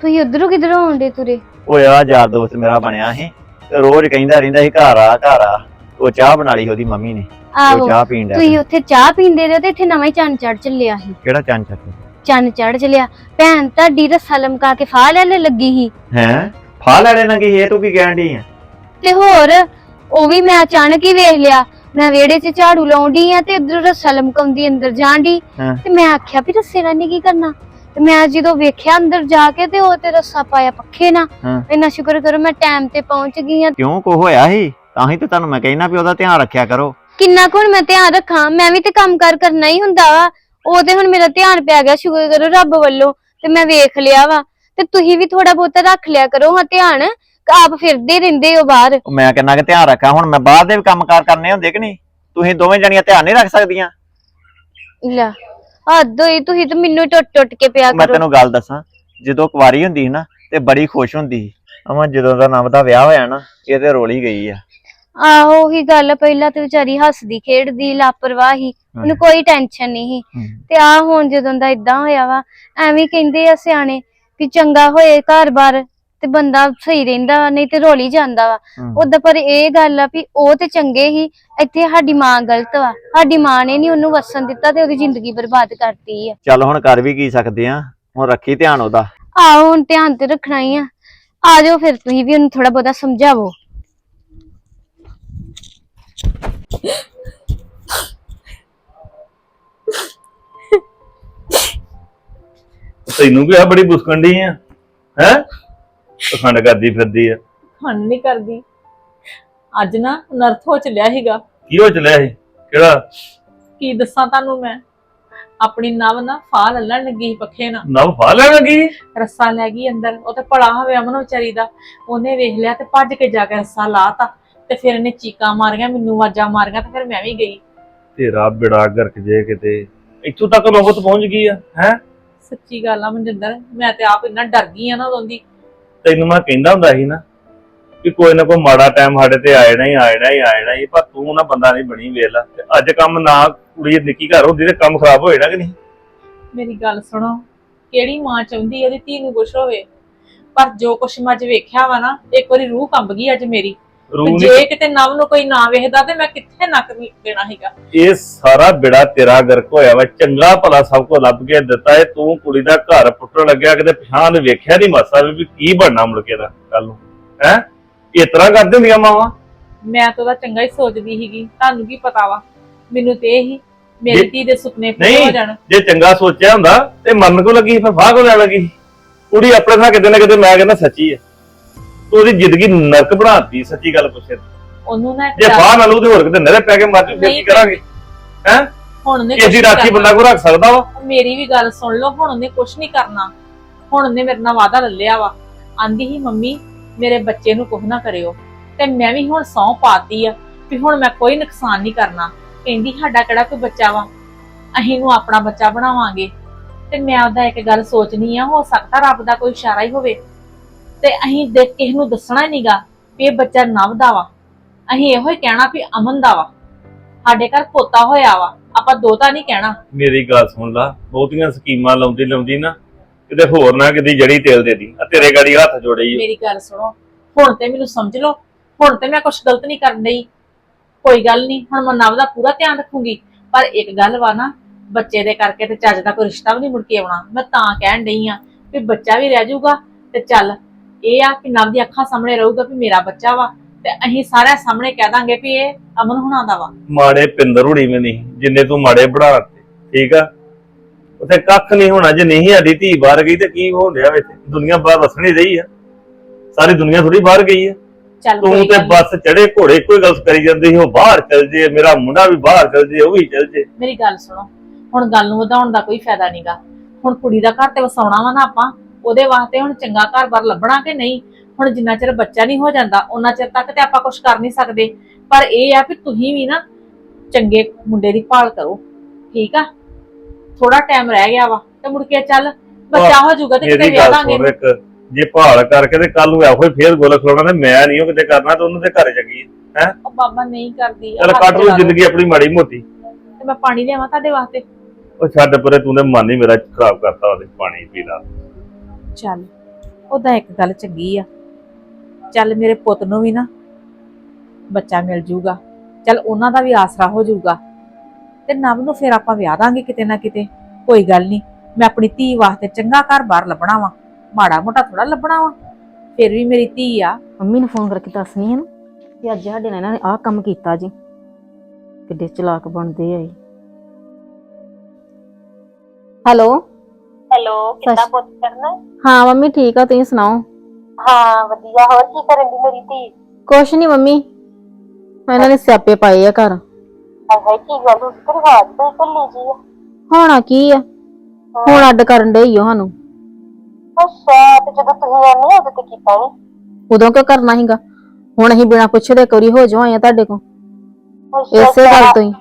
ਤੁਸੀਂ ਉਧਰੋਂ ਕਿਧਰੋਂ ਆਉਂਦੇ ਤੁਰੇ? ਓਏ ਆ ਯਾਰ ਦੋਸਤ ਮੇਰਾ ਬਣਿਆ ਸੀ ਤੇ ਰੋਜ਼ ਕਹਿੰਦਾ ਰਹਿੰਦਾ ਸੀ ਘਰ ਆ ਘਰ ਆ। ਉਹ ਚਾਹ ਬਣਾ ਲਈ ਉਹਦੀ ਮੰਮੀ ਨੇ। ਆਹੋ ਉਹ ਚਾਹ ਪੀਣ ਡਿਆ ਤੁਸੀਂ ਉੱਥੇ ਚਾਹ ਪੀਂਦੇ ਰਹੇ ਤੇ ਇੱਥੇ ਨਵਾਂ ਹੀ ਚੰਨ ਚੜ ਚੱਲਿਆ ਸੀ। ਕਿਹੜਾ ਚੰਨ ਚੱਕ ਚੰਨ ਚੜ ਚੱਲਿਆ। ਭੈਣ ਤੁਹਾਡੀ ਰੱਸਾ ਲਮਕਾ ਕੇ ਫਾਹ ਲੈ ਲੈ ਲੱਗੀ ਸੀ। ਹੈ? ਫਾ ਲੈਣੇ ਨਾ ਕੀ ਇਹ ਤੂੰ ਕੀ ਕਹਿਣ ਡਈ ਆ? ਤੇ ਹੋਰ ਉਹ ਵੀ ਮੈਂ ਅਚਾਨਕ ਹੀ ਵੇਖ ਲਿਆ। ਮੈਂ ਵਿਹੜੇ 'ਚ ਝਾੜੂ ਲਾਉਂਦੀ ਆ ਤੇ ਉਧਰ ਰੱਸਾ ਲਮਕਾਉਂਦੀ ਅੰਦਰ ਜਾਂਦੀ ਹਾਂ। ਤੇ ਮੈਂ ਆਖਿਆ ਵੀ ਰੱਸੇ ਨਾਲ ਨੀ ਕੀ ਕਰਨਾ। ਤੇ ਮੈਂ ਜਦੋਂ ਵੇਖਿਆ ਅੰਦਰ ਜਾ ਕੇ ਤੇ ਉਹ ਤੇ ਰੱਸਾ ਪਾਇਆ ਪੱਖੇ ਨਾਲ। ਹਾਂ। ਇੰਨਾ ਸ਼ੁਕਰ ਕਰੋ ਮੈਂ ਟਾਈਮ ਤੇ ਪਹੁੰਚ ਗਈ ਆ। ਕਿਉਂ ਕੋ ਹੋਇਆ ਸੀ? ਤਾਂ ਹੀ ਤੇ ਤੁਹਾਨੂੰ ਮੈਂ ਕਹਿਣਾ ਵੀ ਉਹਦਾ ਧਿਆਨ ਰੱਖਿਆ ਕਰੋ। ਕਿੰਨਾ ਕੁ ਹੁਣ ਮੈਂ ਧਿਆਨ ਰੱਖਾਂ ਮੈਂ ਵੀ ਤੇ ਕੰਮ ਕਾਰ ਕਰਨਾ ਹੀ ਹੁੰਦਾ ਵਾ। ਉਹ ਤੇ ਹੁਣ ਮੇਰਾ ਧਿਆਨ ਪੈ ਗਿਆ ਸ਼ੁਕਰ ਕਰੋ ਰੱਬ ਵੱਲੋਂ ਤੇ ਮੈਂ ਵੇਖ ਲਿਆ ਵਾ। ਤੇ ਤੁਸੀਂ ਵੀ ਥੋੜਾ ਬਹੁਤਾ ਰੱਖ ਲਿਆ ਕਰੋ ਹਾਂ ਧਿਆਨ ਆਪ ਫਿਰਦੇ ਰਹਿੰਦੇ ਹੋ ਬਾਹਰ। ਉਹ ਮੈਂ ਕਿੰਨਾ ਕਿ ਧਿਆਨ ਰੱਖਾਂ ਹੁਣ ਮੈਂ ਬਾਹਰ ਦੇ ਵੀ ਕੰਮਕਾਰ ਕਰਨੇ ਹੁੰਦੇ ਕਿ ਨਹੀਂ? ਤੁਸੀਂ ਦੋਵੇਂ ਜਣੀਆਂ ਧਿਆਨ ਨਹੀਂ ਰੱਖ ਸਕਦੀਆਂ? ਲੈ ਹੱਦ ਹੋਈ ਤੁਸੀਂ ਤਾਂ ਮੈਨੂੰ ਟੁੱਟ ਟੁੱਟ ਕੇ ਪਿਆ ਮੈਂ ਕਰੋ। ਤੈਨੂੰ ਗੱਲ ਦੱਸਾਂ ਜਦੋਂ ਕੁਵਾਰੀ ਹੁੰਦੀ ਸੀ ਨਾ ਤੇ ਬੜੀ ਖੁਸ਼ ਹੁੰਦੀ ਸੀ। ਅਮਾ ਜਦੋਂ ਦਾ ਨਵ ਦਾ ਵਿਆਹ ਹੋਇਆ ਨਾ ਇਹ ਤੇ ਰੋਲੀ ਗਈ ਆ। ਆਹੋ ਉਹੀ ਗੱਲ ਆ, ਪਹਿਲਾਂ ਤੇ ਵਿਚਾਰੀ ਹੱਸਦੀ ਖੇਡਦੀ ਲਾਪਰਵਾਹ ਸੀ ਉਹਨੂੰ ਕੋਈ ਟੈਨਸ਼ਨ ਨਹੀਂ ਸੀ। ਤੇ ਆ ਹੁਣ ਜਦੋਂ ਦਾ ਇਦਾਂ ਹੋਇਆ ਵਾ ਐਵੇਂ ਕਹਿੰਦੇ ਆ ਸਿਆਣੇ ਵੀ ਚੰਗਾ ਹੋਏ ਘਰ-ਬਾਰ ਤੇ ਬੰਦਾ ਸਹੀ ਰਹਿੰਦਾ ਵਾ, ਨਹੀਂ ਤੇ ਰੋਲੀ ਜਾਂਦਾ ਵਾ। ਉਦਾਂ ਪਰ ਇਹ ਗੱਲ ਆ ਵੀ ਉਹ ਤੇ ਚੰਗੇ ਹੀ ਇੱਥੇ ਸਾਡੀ ਮਾਂ ਗਲਤ ਵਾ। ਸਾਡੀ ਮਾਂ ਨੇ ਨਹੀਂ ਉਹਨੂੰ ਵਸਣ ਦਿੱਤਾ ਤੇ ਉਹਦੀ ਜ਼ਿੰਦਗੀ ਬਰਬਾਦ ਕਰਤੀ ਆ। ਚੱਲ ਹੁਣ ਕਰ ਵੀ ਕੀ ਸਕਦੇ ਆ? ਹੁਣ ਰੱਖੀ ਧਿਆਨ ਉਹਦਾ। ਆਹੋ ਹੁਣ ਧਿਆਨ ਤੇ ਰੱਖਣਾ ਹੀ ਆ। ਆ ਜਾਓ ਫਿਰ ਤੁਸੀਂ ਵੀ ਉਹਨੂੰ ਥੋੜਾ ਬਹੁਤਾ ਸਮਝਾਵੋ। ਤੈਨੂੰ ਆ ਬੜੀ ਬੁਸਕੰਡੀ ਆ? ਹੈ? ਪਖੰਡ ਕਰਦੀ ਫਿਰਦੀ ਆ। ਹਣ ਨਹੀਂ ਕਰਦੀ। ਅੱਜ ਨਾ ਨਰਥ ਹੋ ਚੱਲਿਆ ਸੀਗਾ। ਕੀ ਹੋ ਚਲਿਆ ਇਹ ਕਿਹੜਾ? ਕੀ ਦੱਸਾਂ ਤੁਹਾਨੂੰ ਮੈਂ? ਆਪਣੀ ਨਵ ਨਾ ਫਾਹ ਲੱਲਣ ਲੱਗੀ ਸੀ ਪੱਖੇ ਨਾਲ। ਨਵ ਫਾ ਲੈਣਾ ਕੀ ਰੱਸਾ ਲੈ ਗਈ ਅੰਦਰ। ਉਹ ਤੇ ਭਲਾ ਹੋਵੇ ਅਮਨ ਵਿਚਾਰੀ ਦਾ। ਉਹਨੇ ਵੇਖ ਲਿਆ ਤੇ ਭੱਜ ਕੇ ਜਾ ਕੇ ਰੱਸਾ ਲਾਤਾ। ਤੇ ਫਿਰ ਇਹਨੇ ਚੀਕਾਂ ਮਾਰੀਆਂ ਮੈਨੂੰ ਆਵਾਜ਼ਾਂ ਮਾਰੀਆਂ ਤੇ ਫਿਰ ਮੈਂ ਵੀ ਗਈ। ਤੇਰਾ ਬਿੜਾ ਗਰਕ ਜੇ ਕਿਤੇ। ਇੱਥੋਂ ਤੱਕ ਨੌਬਤ ਪਹੁੰਚ ਗਈ ਆ ਹੈ? ਸੱਚੀ ਗੱਲ ਆ ਮਨਜਿੰਦਰ ਮੈਂ ਤੇ ਆਪ ਇੰਨਾ ਡਰ ਗਈ ਆ ਨਾ ਉਦੋਂ ਦੀ। ਤੈਨੂੰ ਮੈਂ ਕਹਿੰਦਾ ਹੁੰਦਾ ਸੀ ਨਾ ਕਿ ਕੋਈ ਨਾ ਕੋਈ ਮਾੜਾ ਟਾਈਮ ਸਾਡੇ ਤੇ ਆਇਣਾ ਹੀ ਆਇਣਾ ਹੀ ਆਇਣਾ ਹੀ ਪਰ ਤੂੰ ਨਾ ਬੰਦਾ ਨਹੀਂ ਬਣੀ ਵੇਲਾ ਤੇ ਅੱਜ ਕੰਮ ਨਾ ਕੁੜੀ ਨਿੱਕੀ ਘਰ ਹੁੰਦੀ ਤੇ ਕੰਮ ਖਰਾਬ ਹੋਏ ਨਾ ਕਿ ਨਹੀਂ? ਮੇਰੀ ਗੱਲ ਸੁਣੋ ਕਿਹੜੀ ਮਾਂ ਚਾਹੁੰਦੀ ਆ ਉਹਦੀ ਧੀ ਨੂੰ ਕੁਛ ਹੋਵੇ? ਪਰ ਜੋ ਕੁਛ ਮੈਂ ਅੱਜ ਵੇਖਿਆ ਵਾ ਨਾ ਇੱਕ ਵਾਰੀ ਰੂਹ ਕੰਬ ਗਈ ਅੱਜ ਮੇਰੀ। ਰੂਹ ਤੇ ਨੀ ਜੇ ਕਿਤੇ ਨਵ ਨੂੰ ਕੋਈ ਨਾ ਵੇਖਦਾ ਤੇ ਮੈਂ ਕਿੱਥੇ ਨੱਕ ਦੇਣਾ ਸੀਗਾ ਇਹ ਸਾਰਾ ਬਿੜਾ ਤੇਰਾ ਗਰਕ ਹੋਇਆ ਵਾ ਚੰਗਾ ਭਲਾ ਸਭ ਕੋ ਲੱਭ ਕੇ ਦਿੱਤਾ ਏ ਤੂੰ ਕੁੜੀ ਦਾ ਘਰ ਪੁੱਟਣ ਲੱਗਿਆ ਕਿਤੇ ਪਛਾਣ ਵੇਖਿਆ ਨਹੀਂ ਮਾਸਾ ਵੀ ਵੀ ਕੀ ਬਣਨਾ ਮੁੜ ਕੇ ਦਾ ਕੱਲ ਨੂੰ ਹੈ? ਇਸ ਤਰ੍ਹਾਂ ਕਰਦੇ ਹੁੰਦੀਆਂ ਮਾਵਾਂ? ਮੈਂ ਤਾਂ ਉਹਦਾ ਚੰਗਾ ਹੀ ਸੋਚਦੀ ਸੀਗੀ ਤੁਹਾਨੂੰ ਕੀ ਪਤਾ ਵਾ? ਮੈਨੂੰ ਤੇ ਇਹੀ ਮੇਰੀ ਜੇ- ਧੀ ਦੇ ਸੁਪਨੇ ਪੂਰੇ ਨਹੀਂ। ਹੋ ਜਾਣ। ਜੇ ਚੰਗਾ ਸੋਚਿਆ ਹੁੰਦਾ ਤੇ ਮਰਨ ਕੋ ਲੱਗੀ ਫਿਰ ਫਾਹ ਕੋ ਲੈਣ ਲੱਗੀ? ਕੁੜੀ ਆਪਣੇ ਥਾਂ ਕਿਤੇ ਨਾ ਕਿਤੇ ਮੈਂ ਕਹਿੰਦਾ ਸੱਚੀ ਹੈ ਉਹਦੀ ਜ਼ਿੰਦਗੀ ਨਰਕ ਬਣਾਤੀ ਸੱਚੀ ਗੱਲ ਪੁੱਛੇ ਉਹਨੂੰ ਨਾ ਜੇ ਗੱਲ- ਫਾਹ ਨਾ ਲੂ ਤੇ ਹੋਰ ਕਿਤੇ ਨਰੇ ਪੈ ਕੇ ਮਰ ਜੂ ਫਿਰ ਕੀ ਨਹੀਂ। ਕਰਾਂਗੇ ਹੁਣ ਕਿਸੇ ਕੁਛ ਨੀ ਰਾਖੀ ਕਰਨਾ। ਬੰਦਾ ਕੋ ਰੱਖ ਸਕਦਾ ਵਾ? ਮੇਰੀ ਵੀ ਗੱਲ ਸੁਣ ਲਓ ਹੁਣ ਉਹਨੇ ਕੁਛ ਨਹੀਂ ਕਰਨਾ। ਹੁਣ ਉਹਨੇ ਮੇਰੇ ਨਾਲ ਵਾਅਦਾ ਲੈ ਲਿਆ ਵਾ। ਆਂਦੀ ਹੀ ਮੰਮੀ ਮੇਰੇ ਬੱਚੇ ਨੂੰ ਕੁਝ ਨਾ ਕਰਿਓ। ਤੇ ਮੈਂ ਵੀ ਹੁਣ ਸਹੁੰ ਪਾਤੀ ਆ ਵੀ ਹੁਣ ਮੈਂ ਕੋਈ ਨੁਕਸਾਨ ਨਹੀਂ ਕਰਨਾ। ਕਹਿੰਦੀ ਸਾਡਾ ਕਿਹੜਾ ਕੋਈ ਬੱਚਾ ਵਾ? ਅਸੀਂ ਨੂੰ ਆਪਣਾ ਬੱਚਾ ਬਣਾਵਾਂਗੇ। ਤੇ ਮੈਂ ਉਹਦਾ ਇੱਕ ਗੱਲ ਸੋਚਣੀ ਆ ਹੋ ਸਕਦਾ ਰੱਬ ਦਾ ਕੋਈ ਇਸ਼ਾਰਾ ਹੀ ਹੋਵੇ। ਤੇ ਅਸੀਂ ਦੇਖ ਕਿਸੇ ਨੂੰ ਦੱਸਣਾ ਨਹੀਂਗਾ ਵੀ ਇਹ ਬੱਚਾ ਨਵ ਦਾ ਵਾ। ਅਸੀਂ ਇਹੋ ਹੀ ਕਹਿਣਾ ਵੀ ਅਮਨ ਦਾ ਵਾ। ਸਾਡੇ ਘਰ ਪੋਤਾ ਹੋਇਆ ਵਾ। ਆਪਾਂ ਦੋਤਾ ਨਹੀਂ ਕਹਿਣਾ। ਮੇਰੀ ਗੱਲ ਸੁਣ ਲਾ ਬਹੁਤੀਆਂ ਸਕੀਮਾਂ ਲਾਉਂਦੀ ਲਾਉਂਦੀ ਨਾ ਕਿਤੇ ਹੋਰ ਨਾ ਕਿਤੇ ਜੜੀ ਤੇਲ ਦੇ ਦੀ। ਆ ਤੇਰੇ ਗਾੜੀ ਹੱਥ ਜੋੜੇ ਹੀ ਮੇਰੀ ਗੱਲ ਸੁਣੋ। ਹੁਣ ਤੇ ਮੈਨੂੰ ਸਮਝ ਲਓ। ਹੁਣ ਤੇ ਮੈਂ ਕੁਝ ਗਲਤ ਨਹੀਂ ਕਰਨ ਡਈ। ਕੋਈ ਗੱਲ ਨਹੀਂ ਹੁਣ ਮੈਂ ਨਵ ਦਾ ਪੂਰਾ ਧਿਆਨ ਰੱਖੂੰਗੀ। ਪਰ ਇੱਕ ਗੱਲ ਵਾ ਨਾ ਬੱਚੇ ਦੇ ਕਰਕੇ ਤੇ ਚੱਜ ਦਾ ਕੋਈ ਰਿਸ਼ਤਾ ਵੀ ਨਹੀਂ ਮੁੜ ਕੇ ਆਉਣਾ। ਮੈਂ ਤਾਂ ਕਹਿਣ ਡਈ ਆ ਵੀ ਬੱਚਾ ਵੀ ਰਹਿ ਜਾਊਗਾ ਤੇ ਚੱਲ ਇਹ ਆ ਕਿ ਨਵ ਦੀ ਅੱਖਾਂ ਸਾਹਮਣੇ ਰਹੂਗਾ ਵੀ ਮੇਰਾ ਬੱਚਾ ਵਾ ਤੇ ਅਸੀਂ ਸਾਰਿਆਂ ਸਾਹਮਣੇ ਕਹਿ ਦਾਂਗੇ ਵੀ ਇਹ ਅਮਨ ਹੁਣਾਂ ਦਾ ਵਾ। ਮਾੜੇ ਪਿੰਦਰ ਹੁਣੀ ਵੀ ਨਹੀਂ ਜਿੰਨੇ ਤੂੰ ਮਾੜੇ ਬਣਾ ਠੀਕ ਆ? ਉੱਥੇ ਕੱਖ ਨਹੀਂ ਹੋਣਾ ਜੇ ਨਹੀਂ ਸਾਡੀ ਧੀ ਬਾਹਰ ਗਈ ਤੇ ਕੀ ਹੋਣ ਡਿਆ ਵਿੱਚ ਦੁਨੀਆ ਬਾਹਰ ਵਸਣੀ ਰਹੀ ਆ। ਸਾਰੀ ਦੁਨੀਆ ਥੋੜੀ ਬਾਹਰ ਗਈ ਆ। ਚੱਲ ਤੂੰ ਕੋਈ ਤੇ ਗੱਲ ਨੀ। ਬਸ ਚੜੇ ਘੋੜੇ ਕੋਈ ਗੱਲ ਕਰੀ ਜਾਂਦੀ ਸੀ ਉਹ ਬਾਹਰ ਚਲ ਜੇ ਮੇਰਾ ਮੁੰਡਾ ਵੀ ਬਾਹਰ ਚਲ ਜੇ ਉਹ ਵੀ ਚਲ ਜੇ। ਮੇਰੀ ਗੱਲ ਸੁਣੋ ਹੁਣ ਗੱਲ ਨੂੰ ਵਧਾਉਣ ਦਾ ਕੋਈ ਫਾਇਦਾ ਨਹੀਂਗਾ ਹੁਣ ਕੁੜੀ ਦਾ ਘਰ ਤੇ ਵਸਾਉਣਾ ਵਾ ਨਾ ਆਪਾਂ ਉਹਦੇ ਵਾਸਤੇ ਹੁਣ ਚੰਗਾ ਘਰ-ਬਾਰ ਲੱਭਣਾ ਕਿ ਨਹੀਂ? ਹੁਣ ਜਿੰਨਾ ਚਿਰ ਬੱਚਾ ਨਹੀਂ ਹੋ ਜਾਂਦਾ ਉਹਨਾਂ ਚਿਰ ਤੱਕ ਤੇ ਆਪਾਂ ਕੁਝ ਕਰ ਨਹੀਂ ਸਕਦੇ। ਪਰ ਇਹ ਆ ਕਿ ਤੁਸੀਂ ਵੀ ਨਾ ਚੰਗੇ ਮੁੰਡੇ ਦੀ ਭਾਲ ਕਰੋ। ਠੀਕ ਆ? ਥੋੜਾ ਟਾਈਮ ਰਹਿ ਗਿਆ ਵਾ ਤੇ ਮੁੜ ਕੇ ਚੱਲ ਬੱਚਾ ਹੋ ਜਾਊਗਾ ਤੇ ਕਿਤੇ ਵਿਆਹ ਦਾਂਗੇ ਜੇ ਭਾਲ ਕਰਕੇ ਤੇ ਕੱਲ ਨੂੰ ਇਹੋ ਹੀ ਫੇਰ ਗੋਲ ਖਲੋਣਾ ਤੇ ਮੈਂ ਨਹੀਂ ਉਹ ਕਿਤੇ ਕਰਨਾ ਤੇ ਉਹਨੂੰ ਤੇ ਘਰ ਚੱਗੀ ਉਹ ਬਾਬਾ ਨਹੀਂ ਕਰਦੀ ਚੱਲ ਕੱਟ ਲੂ ਜਗਾ। ਜ਼ਿੰਦਗੀ ਆਪਣੀ ਮਾੜੀ ਮੋਟੀ। ਤੇ ਮੈਂ ਪਾਣੀ ਲਿਆਵਾਂ ਤੁਹਾਡੇ ਵਾਸਤੇ? ਉਹ ਛੱਡ ਪਰੇ ਤੂੰ ਤੇ ਮਨ ਹੀ ਮੇਰਾ ਖਰਾਬ ਕਰਤਾ ਉਹਦੇ ਪਾਣੀ ਪੀਦਾ ਚੱਲ, ਉਹਦਾ ਇੱਕ ਗੱਲ ਚੰਗੀ ਆ। ਚੱਲ ਮੇਰੇ ਪੁੱਤ ਨੂੰ ਵੀ ਨਾ ਬੱਚਾ ਮਿਲ ਜੂਗਾ। ਚੱਲ ਉਹਨਾਂ ਦਾ ਵੀ ਆਸਰਾ ਹੋ ਜਾਊਗਾ ਤੇ ਨਵ ਨੂੰ ਫਿਰ ਆਪਾਂ ਵਿਆਹ ਦਾਂਗੇ ਕਿਤੇ ਨਾ ਕਿਤੇ। ਕੋਈ ਗੱਲ ਨਹੀਂ, ਮੈਂ ਆਪਣੀ ਧੀ ਵਾਸਤੇ ਚੰਗਾ ਘਰ ਬਾਹਰ ਲੱਭਣਾ ਵਾ। ਮਾੜਾ ਮੋਟਾ ਥੋੜਾ ਲੱਭਣਾ ਵਾ। ਫਿਰ ਵੀ ਮੇਰੀ ਧੀ ਆ। ਮੰਮੀ ਨੂੰ ਫੋਨ ਕਰਕੇ ਦੱਸਣੀ ਹੈ ਨਾ ਕਿ ਅੱਜ ਸਾਡੇ ਨਾਲ ਇਹਨਾਂ ਨੇ ਆਹ ਕੰਮ ਕੀਤਾ ਜੀ। ਕਿੱਡੇ ਚਲਾਕ ਬਣਦੇ ਆ ਇਹ। ਹੈਲੋ? ਹੈਲੋ ਕਿੱਦਾਂ ਪੁੱਤ ਕਰਨਾ ਹਾਂ ਮੰਮੀ ਠੀਕ ਆ ਤੁਸੀਂ ਸੁਣਾਓ? ਹਾਂ ਵਧੀਆ ਹੋਰ ਕੀ ਕਰਨ ਦੀ ਮੇਰੀ ਧੀ? ਕੁਛ ਨਹੀਂ ਮੰਮੀ ਇਹਨਾਂ ਨੇ ਸਿਆਪੇ ਪਾਏ ਆ ਘਰ। ਹਾਏ ਕੀ ਗੱਲ ਹੋ ਗਈ? ਤੇਰੀ ਆਵਾਜ਼ ਤਾਂ ਢਿੱਲੀ ਜੀ ਆ। ਹੋਣਾ ਕੀ ਆ? ਹੁਣ ਅੱਡ ਕਰਨ ਦੇ ਹੀ ਸਾਨੂੰ। ਅੱਛਾ ਤੇ ਜਦੋਂ ਤੁਸੀਂ ਆਨੇ ਉਦੋਂ ਤੇ ਕੀਤਾ ਨਹੀਂ ਉਦੋਂ ਕਿਉਂ ਕਰਨਾ ਸੀਗਾ? ਹੁਣ ਅਸੀਂ ਬਿਨਾਂ ਪੁੱਛੇ ਦੇ ਕੋਰੀ ਹੋ ਜਾਵਾਂ ਤੁਹਾਡੇ ਕੋਲ। ਇਸੇ ਗੱਲ ਤੋਂ ਹੀ।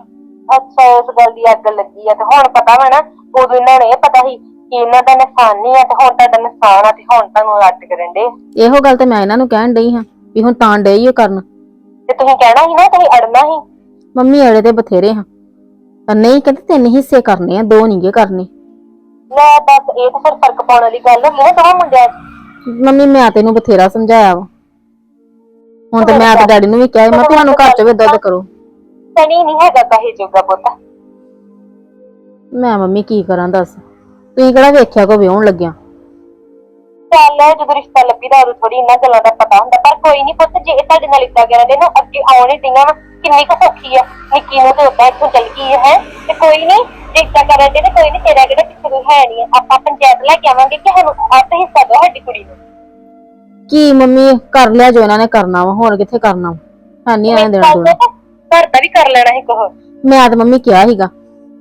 ਅੱਛਾ ਇਸ ਗੱਲ ਦੀ ਅੱਗ ਲੱਗੀ ਆ ਤੇ ਹੁਣ ਪਤਾ ਵਾ ਨਾ ਉਦੋਂ ਇਹਨਾਂ ਨੂੰ ਇਹ ਪਤਾ ਸੀ ਕਿ ਇਹਨਾਂ ਦਾ ਨੁਕਸਾਨ ਨਹੀਂ ਆ ਤੇ ਹੁਣ ਤੁਹਾਡਾ ਨੁਕਸਾਨ ਆ ਤੇ ਹੁਣ ਤੁਹਾਨੂੰ ਅੱਡ ਕਰਨ ਦੇ। ਇਹੋ ਗੱਲ ਤੇ ਮੈਂ ਇਹਨਾਂ ਨੂੰ ਕਹਿਣ ਡਈ ਹਾਂ ਵੀ ਹੁਣ ਤਾਂ ਡਈ ਓ ਕਰਨ। ਤੇ ਤੁਸੀਂ ਕਹਿਣਾ ਸੀ ਨਾ ਤੁਸੀਂ ਅੜਨਾ ਸੀ। ਮੰਮੀ ਅੜੇ ਤੇ ਬਥੇਰੇ ਹਾਂ। ਤਾਂ ਨਹੀਂ ਕਹਿੰਦੇ ਤਿੰਨ ਹਿੱਸੇ ਕਰਨੇ ਆ ਦੋ ਨਹੀਂਗੇ ਕਰਨੇ। ਲੈ ਬਸ ਇਹ ਤਾਂ ਫਿਰ ਫ਼ਰਕ ਪਾਉਣ ਵਾਲੀ ਗੱਲ ਨਾ ਦੋਵਾਂ ਮੁੰਡਿਆਂ 'ਚ ਮੰਮੀ ਮੈਂ ਤੈਨੂੰ ਬਥੇਰਾ ਸਮਝਾਇਆ ਵਾ। ਹੁਣ ਤੇ ਮੈਂ ਤੇ ਡੈਡੀ ਨੂੰ ਵੀ ਕਿਹਾ ਸੀ, ਮੈਂ ਸਾਨੂੰ ਘਰ ਚ ਵੀ ਦੁੱਧ ਕਰੋ। ਸਣੀ ਨਹੀਂ ਹੈਗਾ ਕਹੇ ਜੋਗਾ ਪੁੱਤ। ਮੈਂ ਮੰਮੀ ਕੀ ਕਰਾਂ ਦੱਸ। ਤੁਸੀਂ ਕਿਹੜਾ ਵੇਖਿਆ ਕੋ ਵਿਆਹਣ ਲੱਗਿਆ? ਚੱਲ ਜਦੋਂ ਰਿਸ਼ਤਾ ਲੱਭੀਦਾ ਉਦੋਂ ਥੋੜੀ ਇਹਨਾਂ ਗੱਲਾਂ ਦਾ ਪਤਾ ਹੁੰਦਾ ਪਰ ਕੋਈ ਨਹੀਂ ਪੁੱਤ ਜੇ ਇਹ ਤੁਹਾਡੇ ਨਾਲ ਇਦਾਂ ਕਰਨ ਦੇ ਨਾ ਅੱਗੇ ਆਉਣ ਹੀ ਦੀਆਂ ਵਾ ਕਿੰਨੀ ਕੁ ਸੌਖੀ ਆ ਨਿੱਕੀ ਨੂੰ ਤੇ ਉਦਾਂ ਇੱਥੋਂ ਚੱਲ ਗਈ ਹੈ? ਤੇ ਕੋਈ ਨਹੀਂ ਜੇ ਇਦਾਂ ਕਰਨ ਦੇ ਤੇ ਕੋਈ ਨਹੀਂ ਤੇਰਾ ਕਿਹੜਾ ਪਿੱਛੇ ਕੋਈ ਹੈ ਨਹੀਂ ਆਪਾਂ ਪੰਚਾਇਤ ਲੈ ਕੇ ਆਵਾਂਗੇ ਕਿ ਸਾਨੂੰ ਅੱਧ ਹਿੱਸਾ ਦਿਓ ਸਾਡੀ ਕੁੜੀ ਨੂੰ। ਕੀ ਮੰਮੀ ਕਰ ਲਿਆ ਜੋ ਇਹਨਾਂ ਨੇ ਕਰਨਾ ਵਾ ਹੋਰ ਕਿੱਥੇ ਕਰਨਾ ਵਾ? ਹੈ ਨਹੀਂ ਨੇ ਦੇਣਾ ਦੋਣਾ। ਘਰ ਦਾ ਵੀ ਕਰ ਲੈਣਾ ਸੀ ਕੋਹ ਮੈਂ ਤੇ ਮੰਮੀ ਕਿਹਾ ਸੀਗਾ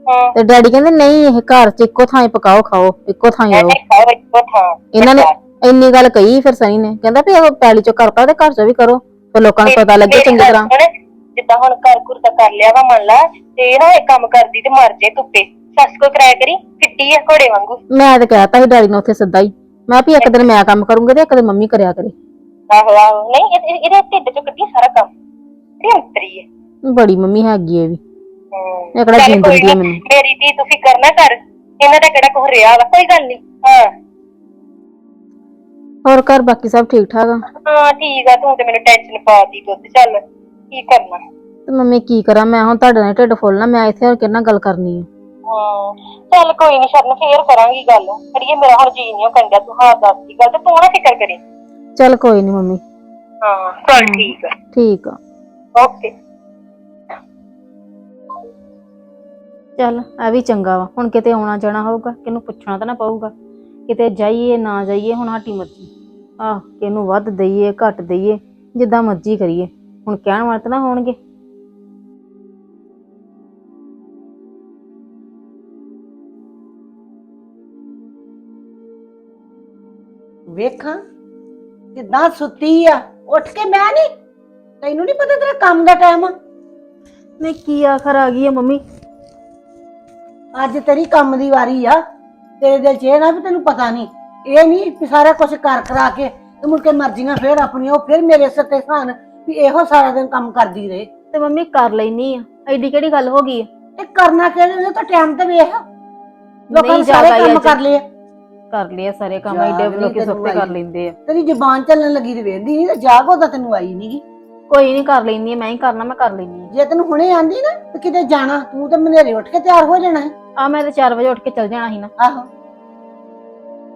ਹਾਂ। ਤੇ ਡੈਡੀ ਕਹਿੰਦੇ ਨਹੀਂ ਇਹ ਘਰ ਚ ਇੱਕੋ ਥਾਂ ਹੀ ਪਕਾਓ ਖਾਓ ਇੱਕੋ ਥਾਂ ਹੀ ਆਓ ਇਹਨੇ ਖਾਓ ਇੱਕੋ ਥਾਂ ਇਹਨਾਂ ਨੇ ਇੰਨੀ ਗੱਲ ਕਹੀ ਫਿਰ ਸਨੀ ਨੇ। ਕਹਿੰਦਾ ਵੀ ਉਹ ਪੈਲੀ ਚੋਂ ਕਰਤਾ ਤੇ ਘਰ ਚੋਂ ਵੀ ਕਰੋ ਤੇ ਲੋਕਾਂ ਨੂੰ ਪਤਾ ਲੱਗੇ ਚੰਗੀ ਤਰ੍ਹਾਂ। ਜਿੱਦਾਂ ਹੁਣ ਘਰ ਘੁਰ ਦਾ ਕਰ ਲਿਆ ਵਾ ਮੰਨ ਲਾ ਤੇ ਇਹ ਨਾ ਇਹ ਕੰਮ ਕਰਦੀ ਤੇ ਮਰ ਜੇ ਧੁੱਪੇ। ਸੱਸ ਕੋ ਕਰਾਇਆ ਕਰੀ ਫਿੱਟੀ ਆ ਘੋੜੇ ਵਾਂਗੂ। ਮੈਂ ਤੇ ਕਹਿਤਾ ਸੀ ਡੈਡੀ ਨੂੰ ਉੱਥੇ ਸਿੱਧਾ ਹੀ। ਮੈਂ ਵੀ ਇੱਕ ਦਿਨ ਮੈਂ ਕੰਮ ਕਰੂੰਗੀ ਤੇ ਇੱਕ ਦਿਨ ਮੰਮੀ ਕਰਿਆ ਕਰੇ। ਆਹੋ ਆਹੋ। ਨਹੀਂ ਇਹ- ਇਹ- ਇਹਦੇ ਢਿੱਡ ਚੋਂ ਕੱਢੀ ਸਾਰਾ ਕੰਮ। ਇਹ ਅੰਤਰੀ ਹੈ ਬੜੀ ਮੰਮੀ ਹੈਗੀ ਏ ਵੀ। ਇਹ ਕਿਹੜਾ ਚੱਲ ਜੀਣ ਕੋਈ ਦਿੰਦੀ ਆ ਨੀ, ਮੈਨੂੰ। ਮੇਰੀ ਧੀ ਤੂੰ ਫਿਕਰ ਨਾ ਕਰ ਇਹਨਾਂ ਦਾ ਕਿਹੜਾ ਕੁਝ ਰਿਹਾ ਵਾ ਕੋਈ ਗੱਲ ਨਹੀਂ ਹਾਂ। ਹੋਰ ਘਰ ਬਾਕੀ ਸਭ ਠੀਕ ਠਾਕ ਆ? ਹਾਂ ਠੀਕ ਆ ਤੂੰ ਤੇ ਮੈਨੂੰ ਟੈਨਸ਼ਨ ਪਾਤੀ ਦੁੱਧ ਚੱਲ ਕੀ ਕਰਨਾ? ਤੇ ਮੰਮੀ ਕੀ ਕਰਾਂ ਮੈਂ ਹੁਣ ਤੁਹਾਡੇ ਨਾਲ ਢਿੱਡ ਫੁੱਲਣਾ ਮੈਂ ਇੱਥੇ ਹੋਰ ਕਿਹਨਾਂ ਗੱਲ ਕਰਨੀ ਆ? ਹਾਂ ਚੱਲ ਕੋਈ ਨਹੀਂ ਸ਼ਰਨ ਫੇਰ ਕਰਾਂਗੀ ਗੱਲ। ਅੜੀਏ ਮੇਰਾ ਹੁਣ ਜੀ ਨਹੀਂ ਕੰਡਿਆ ਤੂੰ ਹਾਂ ਦੱਸ ਦੀ ਗੱਲ ਤੇ ਤੂੰ ਨਾ ਫਿਕਰ ਕਰੀ। ਚੱਲ ਕੋਈ ਨਹੀਂ ਮੰਮੀ। ਹਾਂ ਚੱਲ ਠੀਕ ਆ। ਠੀਕ ਆ। ਓਕੇ। ਚੱਲ ਇਹ ਵੀ ਚੰਗਾ ਵਾ। ਹੁਣ ਕਿਤੇ ਆਉਣਾ ਜਾਣਾ ਹੋਊਗਾ ਕਿਹਨੂੰ ਪੁੱਛਣਾ ਤਾਂ ਨਾ ਪਊਗਾ। ਕਿਤੇ ਜਾਈਏ ਨਾ ਜਾਈਏ ਹੁਣ ਸਾਡੀ ਮਰਜ਼ੀ। ਆਹ ਕਿਹਨੂੰ ਵੱਧ ਦਈਏ ਘੱਟ ਦਈਏ ਜਿੱਦਾਂ ਮਰਜ਼ੀ ਕਰੀਏ। ਹੁਣ ਕਹਿਣ ਵਾਲੇ ਤਾਂ ਨਾ ਹੋਣਗੇ। ਵੇਖਾਂ ਕਿਦਾਂ ਸੁੱਤੀ ਆ। ਉੱਠ ਕੇ ਬਹਿ ਨਹੀਂ ਤੈਨੂੰ ਨਹੀਂ ਪਤਾ ਤੇਰਾ ਕੰਮ ਦਾ ਟਾਈਮ ਆ ਮੈਂ ਕੀ ਆਖਰ ਆ ਗਈ ਆ ਮੰਮੀ? ਅੱਜ ਤੇਰੀ ਕੰਮ ਦੀ ਵਾਰੀ ਆ। ਤੇਰੇ ਦਿਲ 'ਚ ਇਹ ਨਾ ਵੀ ਤੈਨੂੰ ਪਤਾ ਨਹੀਂ। ਇਹ ਨਹੀਂ ਵੀ ਸਾਰਾ ਕੁਝ ਕਰ ਕਰਾ ਕੇ ਤੇ ਮੁੜ ਕੇ ਮਰਜ਼ੀਆਂ ਫੇਰ ਆਪਣੀਆਂ ਉਹ ਫੇਰ ਮੇਰੇ ਸਿਰ ਤੇ ਸਹਾਨ ਵੀ ਇਹੋ ਸਾਰਾ ਦਿਨ ਕੰਮ ਕਰਦੀ ਰਹੇ। ਤੇ ਮੰਮੀ ਕਰ ਲੈਨੀ ਆ। ਐਡੀ ਕਿਹੜੀ ਗੱਲ ਹੋ ਗਈ ਆ? ਤੇ ਕਰਨਾ ਕਿਹੜੇ ਨੇ ਤਾਂ ਟਾਈਮ ਤੇ ਵੇਖ। ਲੋਕਾਂ ਨਹੀਂ ਸਾਰੇ ਜ਼ਿਆਦਾ ਕੰਮ ਅੱਜ। ਕਰ ਲਏ ਕਰ ਲਿਆ ਸਾਰੇ ਕੰਮ ਐਡੇ ਨੀ ਲੋਕੀ ਤੈਨੂੰ ਸੁੱਤੇ ਕਰ ਆਈ। ਲੈਂਦੇ ਆ। ਤੇਰੀ ਜ਼ੁਬਾਨ ਚੱਲਣ ਲੱਗੀ ਤੇ ਵੇਂਦੀ ਨਹੀਂ ਤੇ ਜਾਗ ਉਹਦਾ ਤੈਨੂੰ ਆਈ ਨਹੀਂਗੀ ਕੋਈ ਨਹੀਂ ਕਰ ਆ ਮੈਂ ਹੀ ਕਰਨਾ ਮੈਂ ਕਰ ਲੈਨੀ ਜੇ ਤੈਨੂੰ ਹੁਣੇ ਆਂਦੀ ਨਾ ਤੇ ਕਿਤੇ ਜਾਣਾ ਤੂੰ ਤਾਂ ਮਨੇਰੇ ਉੱਠ ਕੇ ਤਿਆਰ ਹੋ ਜਾਣਾ ਹੈ। ਆ ਆ ਮੈਂ ਤੇ 4 ਵਜੇ ਉੱਠ ਕੇ ਚੱਲ ਜਾਣਾ ਸੀ ਨਾ। ਆਹੋ।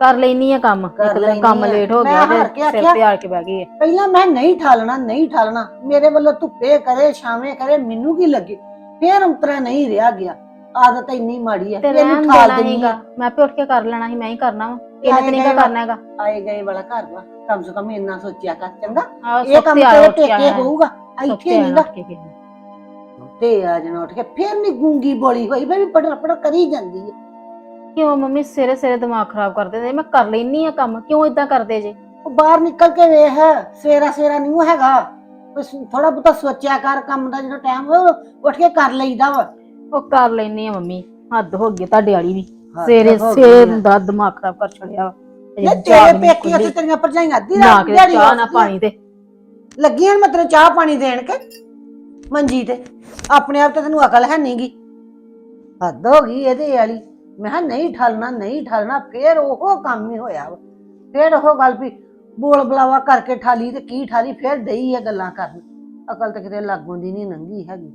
ਕਰ ਲੈਨੀ ਆ ਕੰਮ ਕਰ ਇੱਕ ਦਿਨ ਲੈਨੀ ਕੰਮ ਆ। ਲੇਟ ਹੋ ਮੈਂ ਗਿਆ ਹਾਰ ਤੇ ਕੇ ਸਿਰ ਆਖਿਆ। ਤੇ ਆ ਕੇ ਬਹਿ ਗਈ ਆ। ਪਹਿਲਾਂ ਮੈਂ ਨਹੀਂ ਠਾਲਣਾ ਨਹੀਂ ਠਾਲਣਾ। ਮੇਰੇ ਵੱਲੋਂ ਧੁੱਪੇ ਕਰੇ ਛਾਵੇਂ ਕਰੇ ਮੈਨੂੰ ਕੀ ਲੱਗੇ? ਫੇਰ ਅੰਤਰਾ ਨਹੀਂ ਰਿਹਾ ਗਿਆ। ਆਦਤ ਇੰਨੀ ਮਾੜੀ ਹੈ ਤੇ ਇਹਨੂੰ ਰਹਿਣ ਠਾਲ ਦੇਣਾ ਦੇਣੀ ਸੀਗਾ। ਆ। ਮੈਂ ਆਪੇ ਉੱਠ ਕੇ ਕਰ ਲੈਣਾ ਸੀ ਮੈਂ ਹੀ ਕਰਨਾ ਵਾ। ਇਹਨੇ ਤੇ ਨਹੀਂ ਆਏ ਕਰਨਾ ਹੈਗਾ? ਆਏ ਗਏ ਵਾਲਾ ਘਰ ਵਾ। ਕਮ ਸੇ ਕਮ ਇੰਨਾ ਸੋਚਿਆ ਕਰ ਚੰਗਾ। ਆ ਇਹ ਕੰਮ ਤੇਰੇ ਟੇਕੇ ਹੋਊਗਾ। ਇੱਥੇ ਸੁੱਤੇ ਨਹੀਂਗਾ ਉੱਠ ਕੇ ਕਿਸੇ ਤੇ ਆ ਜਣਾ ਉੱਠ ਕੇ ਫੇਰ ਨਹੀਂ ਗੂੰਗੀ ਬੋਲੀ ਹੋਈ ਬਈ ਪੜ ਪੜ ਕਰੀ ਜਾਂਦੀ ਹੈ। ਕਿਉਂ ਮੰਮੀ ਸਿਰੇ ਸਿਰੇ ਦਿਮਾਗ ਖਰਾਬ ਕਰਦੇ ਜੇ ਮੈਂ ਕਰ ਲੈਨੀ ਆ ਕੰਮ ਕਿਉਂ ਇਦਾਂ ਕਰਦੇ ਜੇ? ਉਹ ਬਾਹਰ ਨਿਕਲ ਕੇ ਵੇਖ ਸਵੇਰਾ ਸਵੇਰਾ ਨਹੀਂ ਹੈਗਾ। ਥੋੜਾ ਬਹੁਤਾ ਸੋਚਿਆ ਕਰ ਕੰਮ ਦਾ ਜਦੋਂ ਟਾਈਮ ਉੱਠ ਕੇ ਕਰ ਲਈਦਾ ਵਾ। ਉਹ ਕਰ ਲੈਨੀ ਆ ਮੰਮੀ ਹੱਦ ਹੋ ਗਈ ਤੁਹਾਡੇ ਵਾਲੀ ਵੀ। ਸਿਰੇ ਸਿਰ। ਦਾ ਦਿਮਾਗ ਖਰਾਬ ਕਰ ਛੜਿਆ ਵਾ। ਇਹ ਤੇਰੇ ਨੀ ਪੇਕੀ। ਉੱਥੇ ਤੇਰੀਆਂ ਭਰਜਾਈਆਂ ਅੱਧੀ ਨਾ ਰਾਤ ਦਿਹਾੜੀ ਨਾ। ਪਾਣੀ ਤੇ। ਲੱਗੀਆਂ ਮੈਂ ਤੈਨੂੰ ਚਾਹ ਪਾਣੀ ਦੇਣ ਕੇ। ਮੰਜੀ ਤੇ ਆਪਣੇ ਆਪ ਤੇ ਤੈਨੂੰ ਅਕਲ ਹੈ ਨਹੀਂਗੀ ਹੱਦ ਹੋ ਗਈ ਇਹਦੇ ਵਾਲੀ। ਮੈਂ ਕਿਹਾ ਨਹੀਂ ਠਲਣਾ ਨਹੀਂ ਠਲਣਾ, ਫੇਰ ਉਹ ਕੰਮ ਹੀ ਹੋਇਆ ਵਾ। ਫੇਰ ਉਹ ਗੱਲ ਵੀ ਬੋਲ ਬਲਾਵਾ ਕਰਕੇ ਠਾਲੀ ਤੇ ਕੀ ਠਾਲੀ, ਫੇਰ ਡਈ ਆ ਗੱਲਾਂ ਕਰਨ। ਅਕਲ ਤੇ ਕਿਤੇ ਲਾਗੋਂ ਦੀ ਨਹੀਂ ਨੰਗੀ ਹੈਗੀ।